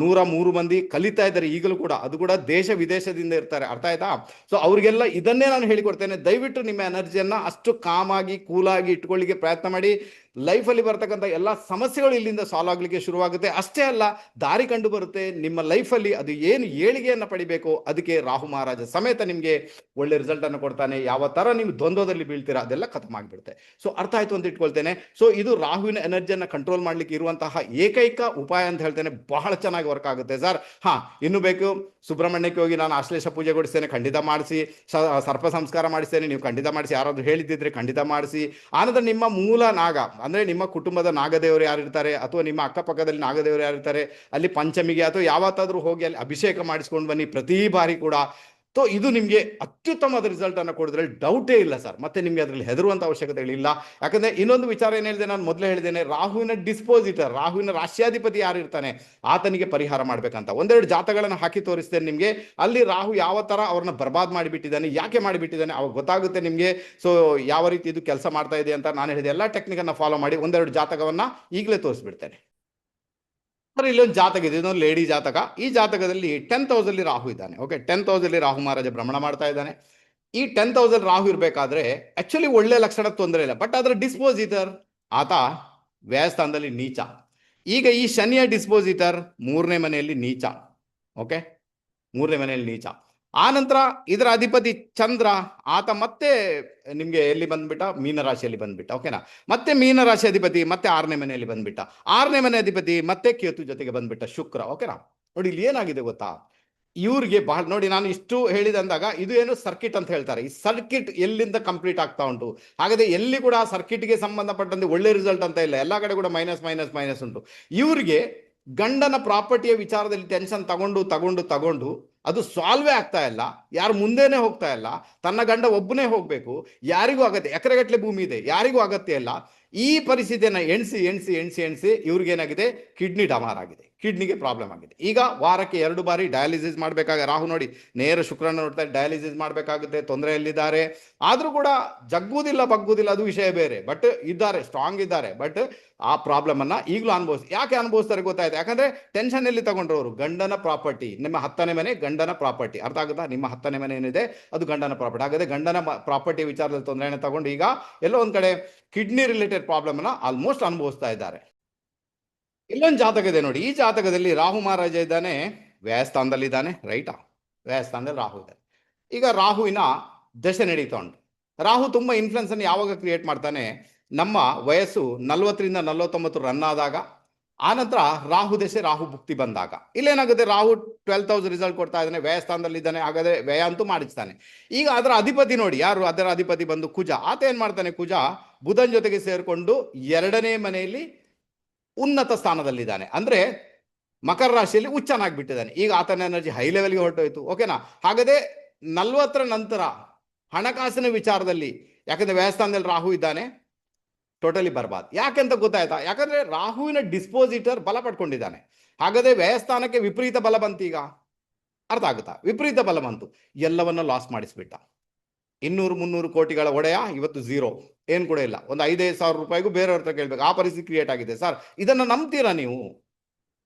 ನೂರ ಮೂರು ಮಂದಿ ಕಲಿತಾ ಇದ್ದಾರೆ ಈಗಲೂ ಕೂಡ. ಅದು ಕೂಡ ದೇಶ ವಿದೇಶದಿಂದ ಇರ್ತಾರೆ. ಅರ್ಥ ಆಯ್ತಾ? ಸೊ ಅವ್ರಿಗೆಲ್ಲ ಇದನ್ನೇ ನಾನು ಹೇಳಿಕೊಡ್ತೇನೆ. ದಯವಿಟ್ಟು ನಿಮ್ಮ ಎನರ್ಜಿಯನ್ನ ಅಷ್ಟು ಕಾಮಾಗಿ, ಕೂಲಾಗಿ ಇಟ್ಕೊಳ್ಳಿಕ್ಕೆ ಪ್ರಯತ್ನ ಮಾಡಿ. ಲೈಫಲ್ಲಿ ಬರ್ತಕ್ಕಂಥ ಎಲ್ಲ ಸಮಸ್ಯೆಗಳು ಇಲ್ಲಿಂದ ಸಾಲ್ವ್ ಆಗಲಿಕ್ಕೆ ಶುರುವಾಗುತ್ತೆ. ಅಷ್ಟೇ ಅಲ್ಲ, ದಾರಿ ಕಂಡು ಬರುತ್ತೆ ನಿಮ್ಮ ಲೈಫಲ್ಲಿ ಅದು ಏನು ಏಳಿಗೆಯನ್ನು ಪಡಿಬೇಕು, ಅದಕ್ಕೆ ರಾಹು ಮಹಾರಾಜ ಸಮೇತ ನಿಮಗೆ ಒಳ್ಳೆ ರಿಸಲ್ಟ್ ಅನ್ನು ಕೊಡ್ತಾನೆ. ಯಾವ ಥರ ನೀವು ದ್ವಂದ್ವದಲ್ಲಿ ಬೀಳ್ತೀರಾ, ಅದೆಲ್ಲ ಖತಮ್ ಆಗಿಬಿಡುತ್ತೆ ಸೊ ಅರ್ಥ ಆಯ್ತು ಅಂತ ಇಟ್ಕೊಳ್ತೇನೆ. ಸೊ ಇದು ರಾಹುವಿನ ಎನರ್ಜಿಯನ್ನು ಕಂಟ್ರೋಲ್ ಮಾಡ್ಲಿಕ್ಕೆ ಇರುವಂತಹ ಏಕೈಕ ಉಪಾಯ ಅಂತ ಹೇಳ್ತೇನೆ. ಬಹಳ ಚೆನ್ನಾಗಿ ವರ್ಕ್ ಆಗುತ್ತೆ ಸರ್. ಹಾ, ಇನ್ನು ಬೇಕು. ಸುಬ್ರಹ್ಮಣ್ಯಕ್ಕೆ ಹೋಗಿ ನಾನು ಆಶ್ಲೇಷ ಪೂಜೆ ಕೊಡಿಸ್ತೇನೆ. ಖಂಡಿತ ಮಾಡಿಸಿ. ಸರ್ಪ ಸಂಸ್ಕಾರ ಮಾಡಿಸ್ತೇನೆ. ನೀವು ಖಂಡಿತ ಮಾಡಿಸಿ. ಯಾರಾದರೂ ಹೇಳಿದ್ದಿದ್ರೆ ಖಂಡಿತ ಮಾಡಿಸಿ. ಆನಂತರ ನಿಮ್ಮ ಮೂಲ ನಾಗ ಅಂದ್ರೆ ನಿಮ್ಮ ಕುಟುಂಬದ ನಾಗದೇವರು ಯಾರಿರ್ತಾರೆ ಅಥವಾ ನಿಮ್ಮ ಅಕ್ಕಪಕ್ಕದಲ್ಲಿ ನಾಗದೇವರು ಯಾರಿರ್ತಾರೆ ಅಲ್ಲಿ ಪಂಚಮಿಗೆ ಅಥವಾ ಯಾವತ್ತಾದರೂ ಹೋಗಿ ಅಲ್ಲಿ ಅಭಿಷೇಕ ಮಾಡಿಸ್ಕೊಂಡು ಬನ್ನಿ ಪ್ರತಿ ಬಾರಿ ಕೂಡ. ಸೊ ಇದು ನಿಮಗೆ ಅತ್ಯುತ್ತಮವಾದ ರಿಸಲ್ಟ್ ಅನ್ನು ಕೊಡಿದ್ರೆ ಡೌಟೇ ಇಲ್ಲ ಸರ್ ಮತ್ತೆ ನಿಮಗೆ ಅದರಲ್ಲಿ ಹೆದರುವಂತ ಅವಶ್ಯಕತೆಗಳಿಲ್ಲ ಯಾಕಂದ್ರೆ ಇನ್ನೊಂದು ವಿಚಾರ ಏನು ಹೇಳಿದೆ, ನಾನು ಮೊದಲೇ ಹೇಳಿದ್ದೇನೆ ರಾಹುವಿನ ಡಿಸ್ಪೋಸಿಟರ್ ರಾಹುವಿನ ರಾಶ್ಯಾಧಿಪತಿ ಯಾರು ಇರ್ತಾನೆ, ಆತನಿಗೆ ಪರಿಹಾರ ಮಾಡ್ಬೇಕಂತ. ಒಂದೆರಡು ಜಾತಗಳನ್ನು ಹಾಕಿ ತೋರಿಸ್ತೇನೆ ನಿಮಗೆ. ಅಲ್ಲಿ ರಾಹು ಯಾವ ತರ ಅವ್ರನ್ನ ಬರ್ಬಾದ್ ಮಾಡಿಬಿಟ್ಟಿದ್ದಾನೆ, ಯಾಕೆ ಮಾಡಿಬಿಟ್ಟಿದ್ದಾನೆ, ಅವಾಗ ಗೊತ್ತಾಗುತ್ತೆ ನಿಮಗೆ. ಸೊ ಯಾವ ರೀತಿ ಇದು ಕೆಲಸ ಮಾಡ್ತಾ ಇದೆ ಅಂತ ನಾನು ಹೇಳಿದೆ ಎಲ್ಲ ಟೆಕ್ನಿಕನ್ನು ಫಾಲೋ ಮಾಡಿ ಒಂದೆರಡು ಜಾತಕವನ್ನ ಈಗಲೇ ತೋರಿಸ್ಬಿಡ್ತೇನೆ. ಸರ್ ಇಲ್ಲೊಂದು ಜಾತಕ ಇದೆ ಇದೊಂದು ಲೇಡಿ ಜಾತಕ. ಈ ಜಾತಕದಲ್ಲಿ ಟೆನ್ ಅಲ್ಲಿ ರಾಹು ಇದ್ದಾನೆ. ಓಕೆ ಟೆನ್ ಅಲ್ಲಿ ರಾಹು ಮಹಾರಾಜ ಭ್ರಮಣ ಮಾಡ್ತಾ ಇದ್ದಾನೆ. ಈ ಟೆನ್ ಅಲ್ಲಿ ರಾಹು ಇರಬೇಕಾದ್ರೆ ಆಕ್ಚುಲಿ ಒಳ್ಳೆ ಲಕ್ಷಣ ತೊಂದರೆ ಇಲ್ಲ ಬಟ್ ಅದರ ಡಿಸ್ಪೋಸಿಟರ್ ಆತ ವ್ಯಾಯಸ್ಥಾನದಲ್ಲಿ ನೀಚ. ಈಗ ಈ ಶನಿಯ ಡಿಸ್ಪೋಸಿಟರ್ ಮೂರನೇ ಮನೆಯಲ್ಲಿ ನೀಚ. ಓಕೆ ಮೂರನೇ ಮನೆಯಲ್ಲಿ ನೀಚ. ಆ ನಂತರ ಇದರ ಅಧಿಪತಿ ಚಂದ್ರ, ಆತ ಮತ್ತೆ ನಿಮಗೆ ಎಲ್ಲಿ ಬಂದ್ಬಿಟ್ಟ? ಮೀನರಾಶಿಯಲ್ಲಿ ಬಂದ್ಬಿಟ್ಟ. ಓಕೆನಾ ಮತ್ತೆ ಮೀನರಾಶಿ ಅಧಿಪತಿ, ಮತ್ತೆ ಆರನೇ ಮನೆಯಲ್ಲಿ ಬಂದ್ಬಿಟ್ಟ. ಆರನೇ ಮನೆ ಅಧಿಪತಿ, ಮತ್ತೆ ಕೇತು ಜೊತೆಗೆ ಬಂದ್ಬಿಟ್ಟ ಶುಕ್ರ. ಓಕೆನಾ ನೋಡಿ, ಇಲ್ಲಿ ಏನಾಗಿದೆ ಗೊತ್ತಾ? ಇವ್ರಿಗೆ ಬಹಳ ನೋಡಿ ನಾನು ಇಷ್ಟು ಹೇಳಿದಂದಾಗ ಇದು ಏನು ಸರ್ಕಿಟ್ ಅಂತ ಹೇಳ್ತಾರೆ. ಈ ಸರ್ಕಿಟ್ ಎಲ್ಲಿಂದ ಕಂಪ್ಲೀಟ್ ಆಗ್ತಾ ಉಂಟು? ಹಾಗಾದ್ರೆ ಎಲ್ಲಿ ಕೂಡ ಸರ್ಕಿಟ್ಗೆ ಸಂಬಂಧಪಟ್ಟಂತೆ ಒಳ್ಳೆ ರಿಸಲ್ಟ್ ಅಂತ ಇಲ್ಲ. ಎಲ್ಲ ಕಡೆ ಕೂಡ ಮೈನಸ್ ಮೈನಸ್ ಮೈನಸ್ ಉಂಟು. ಇವ್ರಿಗೆ ಗಂಡನ ಪ್ರಾಪರ್ಟಿಯ ವಿಚಾರದಲ್ಲಿ ಟೆನ್ಷನ್ ತಗೊಂಡು ತಗೊಂಡು ತಗೊಂಡು ಅದು ಸಾಲ್ವೇ ಆಗ್ತಾ ಇಲ್ಲ. ಯಾರು ಮುಂದೇನೆ ಹೋಗ್ತಾ ಇಲ್ಲ. ತನ್ನ ಗಂಡ ಒಬ್ಬನೇ ಹೋಗಬೇಕು. ಯಾರಿಗೂ ಅಗತ್ಯ ಎಕರೆಗಟ್ಟಲೆ ಭೂಮಿ ಇದೆ. ಯಾರಿಗೂ ಅಗತ್ಯ ಇಲ್ಲ. ಈ ಪರಿಸ್ಥಿತಿಯನ್ನು ಎಣಿಸಿ ಎಣಿಸಿ ಎಣಿಸಿ ಎಣಿಸಿ ಇವ್ರಿಗೇನಾಗಿದೆ? ಕಿಡ್ನಿ ಡಮಾರ್ ಆಗಿದೆ. ಕಿಡ್ನಿಗೆ ಪ್ರಾಬ್ಲಮ್ ಆಗಿದೆ. ಈಗ ವಾರಕ್ಕೆ ಎರಡು ಬಾರಿ ಡಯಾಲಿಸಿಸ್ ಮಾಡಬೇಕಾಗ, ರಾಹು ನೋಡಿ, ನೇರ ಶುಕ್ರನ ನೋಡ್ತಾರೆ ಡಯಾಲಿಸಿಸ್ ಮಾಡಬೇಕಾಗುತ್ತೆ ತೊಂದರೆಯಲ್ಲಿದ್ದಾರೆ ಆದರೂ ಕೂಡ ಜಗ್ಗುವುದಿಲ್ಲ, ಬಗ್ಗುವುದಿಲ್ಲ, ಅದು ವಿಷಯ ಬೇರೆ. ಬಟ್ ಇದ್ದಾರೆ ಸ್ಟ್ರಾಂಗ್ ಇದ್ದಾರೆ. ಬಟ್ ಆ ಪ್ರಾಬ್ಲಮನ್ನು ಈಗಲೂ ಅನುಭವಿಸ್, ಯಾಕೆ ಅನುಭವಿಸ್ತಾರೆ ಗೊತ್ತಾಯ್ತು? ಯಾಕಂದರೆ ಟೆನ್ಷನ್ ಎಲ್ಲಿ ತಗೊಂಡ್ರವರು? ಗಂಡನ ಪ್ರಾಪರ್ಟಿ ನಿಮ್ಮ ಹತ್ತನೇ ಮನೆ ಗಂಡನ ಪ್ರಾಪರ್ಟಿ ಅರ್ಥ ಆಗುತ್ತಾ? ನಿಮ್ಮ ಹತ್ತನೇ ಮನೆ ಏನಿದೆ? ಅದು ಗಂಡನ ಪ್ರಾಪರ್ಟಿ ಹಾಗಾದರೆ ಗಂಡನ ಪ್ರಾಪರ್ಟಿ ವಿಚಾರದಲ್ಲಿ ತೊಂದರೆಯನ್ನು ತಗೊಂಡು ಈಗ ಎಲ್ಲೋ ಒಂದು ಕಡೆ ಕಿಡ್ನಿ ರಿಲೇಟೆಡ್ ಪ್ರಾಬ್ಲಮ್ ಅನ್ನ ಆಲ್ಮೋಸ್ಟ್ ಅನುಭವಿಸ್ತಾ ಇದ್ದಾರೆ. ಇಲ್ಲೊಂದು ಜಾತಕ ಇದೆ ನೋಡಿ. ಈ ಜಾತಕದಲ್ಲಿ ರಾಹು ಮಹಾರಾಜ ಇದ್ದಾನೆ, ವ್ಯಾಯಸ್ಥಾನದಲ್ಲಿ ಇದ್ದಾನೆ, ರೈಟಾ? ವ್ಯಾಯಸ್ಥಾನದಲ್ಲಿ ರಾಹು ಇದೆ ಈಗ ರಾಹುವಿನ ದಶೆ ನಡೀತಾ ಉಂಟು. ರಾಹು ತುಂಬಾ ಇನ್ಫ್ಲುಯೆನ್ಸ್ ಅನ್ನು ಯಾವಾಗ ಕ್ರಿಯೇಟ್ ಮಾಡ್ತಾನೆ? ನಮ್ಮ ವಯಸ್ಸು ನಲ್ವತ್ತರಿಂದ ನಲವತ್ತೊಂಬತ್ತು ರನ್ ಆದಾಗ ಆನಂತರ ರಾಹು ದಶೆ, ರಾಹು ಭುಕ್ತಿ ಬಂದಾಗ. ಇಲ್ಲೇನಾಗುತ್ತೆ? ರಾಹು ಟ್ವೆಲ್ ತೌಸಂಡ್ ರಿಸಲ್ಟ್ ಕೊಡ್ತಾ ಇದ್ದಾನೆ, ವ್ಯಯಸ್ಥಾನದಲ್ಲಿ ಇದ್ದಾನೆ, ಹಾಗಾದ್ರೆ ವ್ಯಯ ಅಂತೂ ಮಾಡಿಸ್ತಾನೆ. ಈಗ ಅದರ ಅಧಿಪತಿ ನೋಡಿ. ಯಾರು? ಅದರ ಅಧಿಪತಿ ಬಂದು ಕುಜ. ಆತ ಏನ್ ಮಾಡ್ತಾನೆ ಕುಜ? ಬುಧನ್ ಜೊತೆಗೆ ಸೇರಿಕೊಂಡು ಎರಡನೇ ಮನೆಯಲ್ಲಿ ಉನ್ನತ ಸ್ಥಾನದಲ್ಲಿದ್ದಾನೆ. ಅಂದ್ರೆ ಮಕರ ರಾಶಿಯಲ್ಲಿ ಉಚ್ಚನಾಗ್ಬಿಟ್ಟಿದ್ದಾನೆ ಈಗ ಆತನ ಎನರ್ಜಿ ಹೈ ಲೆವೆಲ್ಗೆ ಹೊರಟೋಯ್ತು. ಓಕೆನಾ? ಹಾಗಾದ್ರೆ ನಲ್ವತ್ತರ ನಂತರ ಹಣಕಾಸಿನ ವಿಚಾರದಲ್ಲಿ, ಯಾಕಂದ್ರೆ ವ್ಯವಸ್ಥಾನದಲ್ಲಿ ರಾಹು ಇದ್ದಾನೆ ಟೋಟಲಿ ಬರ್ಬಾದ್. ಯಾಕೆಂತ ಗೊತ್ತಾಯ್ತಾ? ಯಾಕಂದ್ರೆ ರಾಹುವಿನ ಡಿಸ್ಪೋಸಿಟರ್ ಬಲ ಪಡ್ಕೊಂಡಿದ್ದಾನೆ. ಹಾಗಾದ್ರೆ ವ್ಯಯಸ್ಥಾನಕ್ಕೆ ವಿಪರೀತ ಬಲ ಬಂತು ಅರ್ಥ ಆಗುತ್ತಾ? ವಿಪರೀತ ಬಲ ಬಂತು. ಎಲ್ಲವನ್ನ ಲಾಸ್ ಮಾಡಿಸ್ಬಿಟ್ಟ. ಇನ್ನೂರು ಮುನ್ನೂರು ಕೋಟಿಗಳ ಒಡೆಯ ಇವತ್ತು ಝೀರೋ ಏನು ಕೂಡ ಇಲ್ಲ. ಒಂದು ಐದೈದು ಸಾವಿರ ರೂಪಾಯಿಗೂ ಬೇರೆಯವ್ರ ಹತ್ರ ಕೇಳಬೇಕು. ಆ ಪರಿಸ್ಥಿತಿ ಕ್ರಿಯೇಟ್ ಆಗಿದೆ. ಸರ್, ಇದನ್ನು ನಂಬ್ತೀರಾ ನೀವು?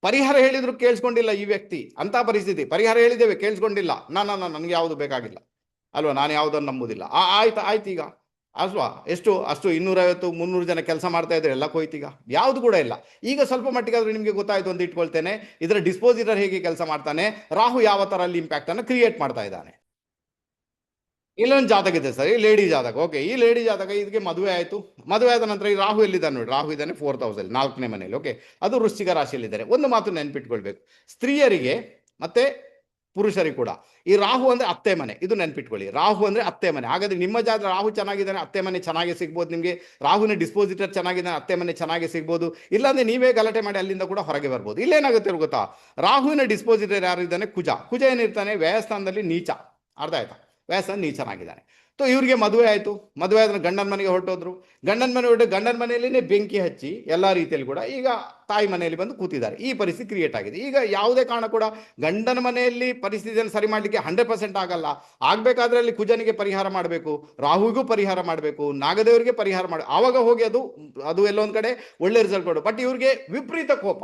ಪರಿಹಾರ ಹೇಳಿದ್ರು ಕೇಳಿಸ್ಕೊಂಡಿಲ್ಲ ಈ ವ್ಯಕ್ತಿ. ಅಂತ ಪರಿಸ್ಥಿತಿ. ಪರಿಹಾರ ಹೇಳಿದ್ದೇವೆ, ಕೇಳಿಸ್ಕೊಂಡಿಲ್ಲ. ನಾನು ನನಗೆ ಯಾವುದು ಬೇಕಾಗಿಲ್ಲ. ಅಲ್ವಾ? ನಾನು ಯಾವುದನ್ನು ನಂಬುದಿಲ್ಲ. ಆ, ಆಯ್ತು ಆಯ್ತು ಈಗ. ಅಲ್ವಾ? ಎಷ್ಟು, ಅಷ್ಟು ಇನ್ನೂರೈವತ್ತು, ಮುನ್ನೂರು ಜನ ಕೆಲಸ ಮಾಡ್ತಾ ಇದ್ರೆ ಎಲ್ಲ ಕೋಯ್ತೀಗ ಯಾವುದು ಕೂಡ ಇಲ್ಲ. ಈಗ ಸ್ವಲ್ಪ ಮಟ್ಟಿಗಾದ್ರೂ ನಿಮಗೆ ಗೊತ್ತಾಯ್ತು ಅಂತ ಇಟ್ಕೊಳ್ತೇನೆ. ಇದರ ಡಿಸ್ಪೋಸಿಟರ್ ಹೇಗೆ ಕೆಲಸ ಮಾಡ್ತಾನೆ? ರಾಹು ಯಾವ ಥರ ಅಲ್ಲಿ ಇಂಪ್ಯಾಕ್ಟನ್ನು ಕ್ರಿಯೇಟ್ ಮಾಡ್ತಾ ಇದ್ದಾನೆ? ಇಲ್ಲೊಂದು ಜಾತಕ ಇದೆ ಸರ್, ಈ ಲೇಡಿ ಜಾತಕ. ಓಕೆ ಈ ಲೇಡಿ ಜಾತಕ ಇದಕ್ಕೆ ಮದುವೆ ಆಯಿತು. ಮದುವೆ ಆದ ನಂತರ ಈ ರಾಹು ಎಲ್ಲಿದ್ದಾನೆ ನೋಡಿ ರಾಹು ಇದ್ದಾನೆ ಫೋರ್ ತೌಸಂಡ್ ನಾಲ್ಕನೇ ಮನೆಯಲ್ಲಿ ಓಕೆ ಅದು ವೃಶ್ಚಿಕ ರಾಶಿಯಲ್ಲಿದ್ದಾರೆ. ಒಂದು ಮಾತು ನೆನ್ಪಿಟ್ಕೊಳ್ಬೇಕು. ಸ್ತ್ರೀಯರಿಗೆ ಮತ್ತೆ ಪುರುಷರಿಗೆ ಕೂಡ, ಈ ರಾಹು ಅಂದರೆ ಅತ್ತೆ ಮನೆ, ಇದು ನೆನ್ಪಿಟ್ಕೊಳ್ಳಿ. ರಾಹು ಅಂದರೆ ಅತ್ತೆ ಮನೆ. ಹಾಗಾದ್ರೆ ನಿಮ್ಮ ಜಾಗ ರಾಹು ಚೆನ್ನಾಗಿದ್ದಾನೆ, ಅತ್ತೆ ಮನೆ ಚೆನ್ನಾಗಿ ಸಿಗ್ಬೋದು ನಿಮಗೆ? ರಾಹುನ ಡಿಸ್ಪೋಸಿಟರ್ ಚೆನ್ನಾಗಿದ್ದಾನೆ, ಅತ್ತೆ ಮನೆ ಚೆನ್ನಾಗಿ ಸಿಗ್ಬೋದು? ಇಲ್ಲಾಂದ್ರೆ ನೀವೇ ಗಲಾಟೆ ಮಾಡಿ ಅಲ್ಲಿಂದ ಕೂಡ ಹೊರಗೆ ಬರ್ಬೋದು. ಇಲ್ಲೇನಾಗುತ್ತೆ ಗೊತ್ತಾ? ರಾಹುವಿನ ಡಿಸ್ಪೋಸಿಟರ್ ಯಾರು ಇದ್ದಾನೆ ಕುಜ. ಕುಜ ಏನಿರ್ತಾನೆ? ವ್ಯಯಸ್ಥಾನದಲ್ಲಿ ನೀಚ. ಅರ್ಥ ಆಯ್ತಾ? ವ್ಯಯಸ್ಥಾನ ನೀಚನಾಗಿದ್ದಾನೆ ಸೊ ಇವರಿಗೆ ಮದುವೆ ಆಯಿತು. ಮದುವೆ ಆದ್ರೆ ಗಂಡನ ಮನೆಗೆ ಹೊರಟೋದ್ರು. ಗಂಡನ ಮನೆ ಹೊರಟು ಗಂಡನ ಮನೆಯಲ್ಲಿನೇ ಬೆಂಕಿ ಹಚ್ಚಿ ಎಲ್ಲ ರೀತಿಯಲ್ಲಿ ಕೂಡ ಈಗ ತಾಯಿ ಮನೆಯಲ್ಲಿ ಬಂದು ಕೂತಿದ್ದಾರೆ. ಈ ಪರಿಸ್ಥಿತಿ ಕ್ರಿಯೇಟ್ ಆಗಿದೆ. ಈಗ ಯಾವುದೇ ಕಾರಣ ಕೂಡ ಗಂಡನ ಮನೆಯಲ್ಲಿ ಪರಿಸ್ಥಿತಿಯನ್ನು ಸರಿ ಮಾಡಲಿಕ್ಕೆ ಹಂಡ್ರೆಡ್ ಪರ್ಸೆಂಟ್ ಆಗಲ್ಲ. ಆಗಬೇಕಾದ್ರೆ ಅಲ್ಲಿ ಕುಜನಿಗೆ ಪರಿಹಾರ ಮಾಡಬೇಕು ರಾಹುಗೂ ಪರಿಹಾರ ಮಾಡಬೇಕು, ನಾಗದೇವರಿಗೆ ಪರಿಹಾರ ಮಾಡಿ, ಆವಾಗ ಹೋಗಿ ಅದು ಅದು ಎಲ್ಲೊಂದು ಕಡೆ ಒಳ್ಳೆ ರಿಸಲ್ಟ್ ಕೊಡು. ಬಟ್ ಇವ್ರಿಗೆ ವಿಪರೀತ ಕೋಪ.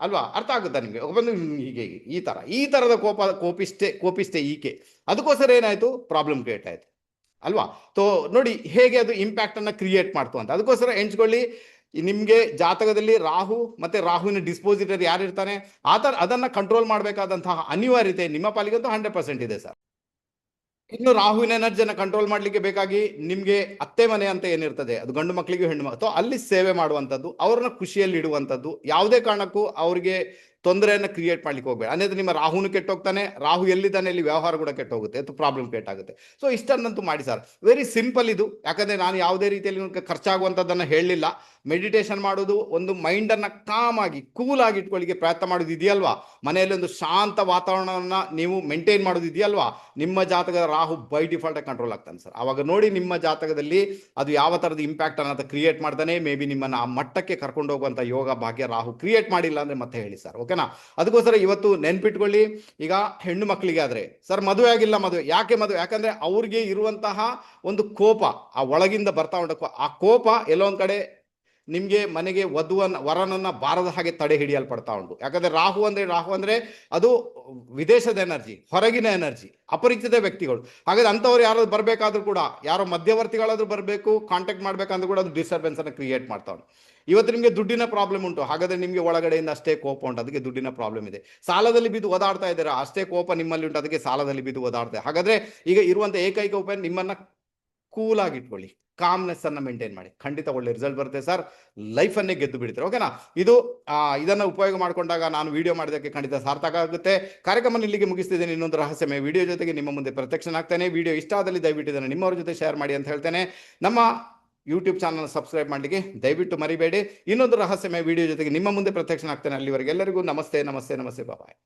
ಅಲ್ವಾ? ಅರ್ಥ ಆಗುತ್ತಾ ನಿಮಗೆ? ಒಬ್ಬನು ಹೀಗೆ ಈ ಥರ ಈ ಥರದ ಕೋಪ, ಕೋಪಿಸ್ತೆ ಕೋಪಿಸ್ತೆ ಈಕೆ. ಅದಕ್ಕೋಸ್ಕರ ಏನಾಯಿತು? ಪ್ರಾಬ್ಲಮ್ ಕ್ರಿಯೇಟ್ ಆಯಿತು. ಅಲ್ವಾ? ತೋ, ನೋಡಿ, ಹೇಗೆ ಅದು ಇಂಪ್ಯಾಕ್ಟ್ ಅನ್ನ ಕ್ರಿಯೇಟ್ ಮಾಡ್ತು ಅಂತ. ಅದಕ್ಕೋಸ್ಕರ ಎಂಚ್ಕೊಳ್ಳಿ ನಿಮಗೆ ಜಾತಕದಲ್ಲಿ ರಾಹು ಮತ್ತೆ ರಾಹುವಿನ ಡಿಸ್ಪೋಸಿಟರ್ ಯಾರಿರ್ತಾನೆ, ಆ ಥರ ಅದನ್ನ ಕಂಟ್ರೋಲ್ ಮಾಡಬೇಕಾದಂತಹ ಅನಿವಾರ್ಯತೆ ನಿಮ್ಮ ಪಾಲಿಗಂತೂ ಹಂಡ್ರೆಡ್ ಪರ್ಸೆಂಟ್ ಇದೆ ಸರ್ ಇನ್ನು ರಾಹುವಿನ ಎನರ್ಜಿಯನ್ನು ಕಂಟ್ರೋಲ್ ಮಾಡ್ಲಿಕ್ಕೆ ಬೇಕಾಗಿ ನಿಮಗೆ ಅತ್ತೆ ಮನೆ ಅಂತ ಏನಿರ್ತದೆ, ಅದು ಗಂಡು ಮಕ್ಕಳಿಗೂ ಹೆಣ್ಣು ಮಕ್ಕಳು ಅಲ್ಲಿ ಸೇವೆ ಮಾಡುವಂಥದ್ದು, ಅವ್ರನ್ನ ಖುಷಿಯಲ್ಲಿ ಇಡುವಂಥದ್ದು, ಯಾವುದೇ ಕಾರಣಕ್ಕೂ ಅವರಿಗೆ ತೊಂದರೆಯನ್ನು ಕ್ರಿಯೇಟ್ ಮಾಡ್ಲಿಕ್ಕೆ ಹೋಗ್ಬೇಡ. ಅಂದರೆ ನಿಮ್ಮ ರಾಹುನು ಕೆಟ್ಟೋಗ್ತಾನೆ, ರಾಹು ಎಲ್ಲಿದ್ದಾನೆ ಇಲ್ಲಿ ವ್ಯವಹಾರ ಕೂಡ ಕೆಟ್ಟೋಗುತ್ತೆ ಅದು ಪ್ರಾಬ್ಲಮ್ ಕ್ರಿಯೇಟ್ ಆಗುತ್ತೆ. ಸೊ ಇಷ್ಟನ್ನಂತೂ ಮಾಡಿ ಸರ್. ವೆರಿ ಸಿಂಪಲ್ ಇದು. ಯಾಕಂದ್ರೆ ನಾನು ಯಾವುದೇ ರೀತಿಯಲ್ಲಿ ಖರ್ಚಾಗುವಂಥದ್ದನ್ನು ಹೇಳಲಿಲ್ಲ. ಮೆಡಿಟೇಷನ್ ಮಾಡೋದು ಒಂದು ಮೈಂಡನ್ನು ಕಾಮ್ ಆಗಿ ಕೂಲ್ ಆಗಿ ಇಟ್ಕೊಳ್ಳಿಕ್ಕೆ ಪ್ರಯತ್ನ ಮಾಡೋದು ಇದೆಯಲ್ವಾ? ಮನೆಯಲ್ಲಿ ಒಂದು ಶಾಂತ ವಾತಾವರಣವನ್ನ ನೀವು ಮೇಂಟೈನ್ ಮಾಡೋದು ಇದೆಯಲ್ವಾ? ನಿಮ್ಮ ಜಾತಕದ ರಾಹು ಬೈ ಡಿಫಾಲ್ಟ್ ಕಂಟ್ರೋಲ್ ಆಗ್ತಾನೆ ಸರ್. ಅವಾಗ ನೋಡಿ ನಿಮ್ಮ ಜಾತಕದಲ್ಲಿ ಅದು ಯಾವ ಥರದ ಇಂಪ್ಯಾಕ್ಟ್ ಅನ್ನೋದು ಕ್ರಿಯೇಟ್ ಮಾಡ್ತಾನೆ. ಮೇ ಬಿ ನಿಮ್ಮನ್ನು ಆ ಮಟ್ಟಕ್ಕೆ ಕರ್ಕೊಂಡು ಹೋಗುವಂಥ ಯೋಗ ಭಾಗ್ಯ ರಾಹು ಕ್ರಿಯೇಟ್ ಮಾಡಿಲ್ಲ ಅಂದ್ರೆ ಮತ್ತೆ ಹೇಳಿ ಸರ್ ಓಕೆನಾ ಅದಕ್ಕೋಸ್ಕರ ಇವತ್ತು ನೆನ್ಪಿಟ್ಕೊಳ್ಳಿ, ಈಗ ಹೆಣ್ಣು ಮಕ್ಕಳಿಗೆ ಆದ್ರೆ. ಸರ್, ಮದುವೆ ಆಗಿಲ್ಲ ಮದುವೆ. ಯಾಕೆ ಮದುವೆ? ಯಾಕಂದ್ರೆ ಅವ್ರಿಗೆ ಇರುವಂತಹ ಒಂದು ಕೋಪ, ಆ ಒಳಗಿಂದ ಬರ್ತಾ ಉಂಟ. ಆ ಕೋಪ ಎಲ್ಲೋ ಒಂದ್ ಕಡೆ ನಿಮಗೆ ಮನೆಗೆ ವಧುವನ್ನ ವರನನ್ನ ಬಾರದ ಹಾಗೆ ತಡೆ ಹಿಡಿಯಲ್ಪಡ್ತಾ ಉಂಟು. ಯಾಕಂದ್ರೆ ರಾಹು ಅಂದ್ರೆ ರಾಹು ಅಂದ್ರೆ ಅದು ವಿದೇಶದ ಎನರ್ಜಿ, ಹೊರಗಿನ ಎನರ್ಜಿ, ಅಪರಿಚಿತ ವ್ಯಕ್ತಿಗಳು. ಹಾಗಾದ್ರೆ ಅಂಥವ್ರು ಯಾರಾದ್ರು ಬರಬೇಕಾದ್ರೂ ಕೂಡ, ಯಾರೋ ಮಧ್ಯವರ್ತಿಗಳಾದ್ರೂ ಬರಬೇಕು ಕಾಂಟ್ಯಾಕ್ಟ್ ಮಾಡ್ಬೇಕಂದ್ರೂ ಕೂಡ ಅದು ಡಿಸ್ಟರ್ಬೆನ್ಸ್ ಅನ್ನು ಕ್ರಿಯೇಟ್ ಮಾಡ್ತಾ ಉಂಟು. ಇವತ್ತು ನಿಮಗೆ ದುಡ್ಡಿನ ಪ್ರಾಬ್ಲಮ್ ಉಂಟು. ಹಾಗಾದ್ರೆ ನಿಮಗೆ ಒಳಗಡೆಯಿಂದ ಅಷ್ಟೇ ಕೋಪ ಉಂಟು. ಅದಕ್ಕೆ ದುಡ್ಡಿನ ಪ್ರಾಬ್ಲಮ್ ಇದೆ. ಸಾಲದಲ್ಲಿ ಬಿದ್ದು ಓದಾಡ್ತಾ ಇದ್ದಾರೆ. ಅಷ್ಟೇ ಕೋಪ ನಿಮ್ಮಲ್ಲಿ ಉಂಟು. ಅದಕ್ಕೆ ಸಾಲದಲ್ಲಿ ಬಿದ್ದು ಓದಾಡ್ತಾ ಹಾಗಾದ್ರೆ ಈಗ ಇರುವಂತ ಏಕೈಕ ಉಪಾಯ ನಿಮ್ಮನ್ನ ಕೂಲ್ ಆಗಿ ಇಟ್ಕೊಳ್ಳಿ. ಕಾಮ್ನೆಸ್ ಅನ್ನ ಮೇಂಟೈನ್ ಮಾಡಿ. ಖಂಡಿತ ಒಳ್ಳೆ ರಿಸಲ್ಟ್ ಬರುತ್ತೆ ಸರ್ ಲೈಫ್ ಅನ್ನೇ ಗೆದ್ದು ಬಿಡ್ತಾರೆ. ಓಕೆನಾ ಇದು ಇದನ್ನ ಉಪಯೋಗ ಮಾಡಿಕೊಂಡಾಗ ನಾನು ವಿಡಿಯೋ ಮಾಡೋದಕ್ಕೆ ಖಂಡಿತ ಸಾರ್ಥಕ ಆಗುತ್ತೆ. ಕಾರ್ಯಕ್ರಮ ಇಲ್ಲಿಗೆ ಮುಗಿಸ್ತಿದ್ದೇನೆ. ಇನ್ನೊಂದು ರಹಸ್ಯಮಯ ವಿಡಿಯೋ ಜೊತೆಗೆ ನಿಮ್ಮ ಮುಂದೆ ಪ್ರತ್ಯಕ್ಷನಾಗ್ತೇನೆ. ವಿಡಿಯೋ ಇಷ್ಟ ಆದಲ್ಲಿ ದಯವಿಟ್ಟು ಇದನ್ನು ನಿಮ್ಮವ್ರ ಜೊತೆ ಶೇರ್ ಮಾಡಿ ಅಂತ ಹೇಳ್ತೇನೆ. ನಮ್ಮ ಯೂಟ್ಯೂಬ್ ಚಾನಲ್ ಸಬ್ಸ್ಕ್ರೈಬ್ ಮಾಡಲಿಕ್ಕೆ ದಯವಿಟ್ಟು ಮರಿಬೇಡಿ. ಇನ್ನೊಂದು ರಹಸ್ಯಮಯ ವಿಡಿಯೋ ಜೊತೆಗೆ ನಿಮ್ಮ ಮುಂದೆ ಪ್ರತ್ಯಕ್ಷನಾಗ್ತೇನೆ ಅಲ್ಲಿವರೆಗೆ ಎಲ್ಲರಿಗೂ ನಮಸ್ತೆ ನಮಸ್ತೆ ನಮಸ್ತೆ ಬಾಯ್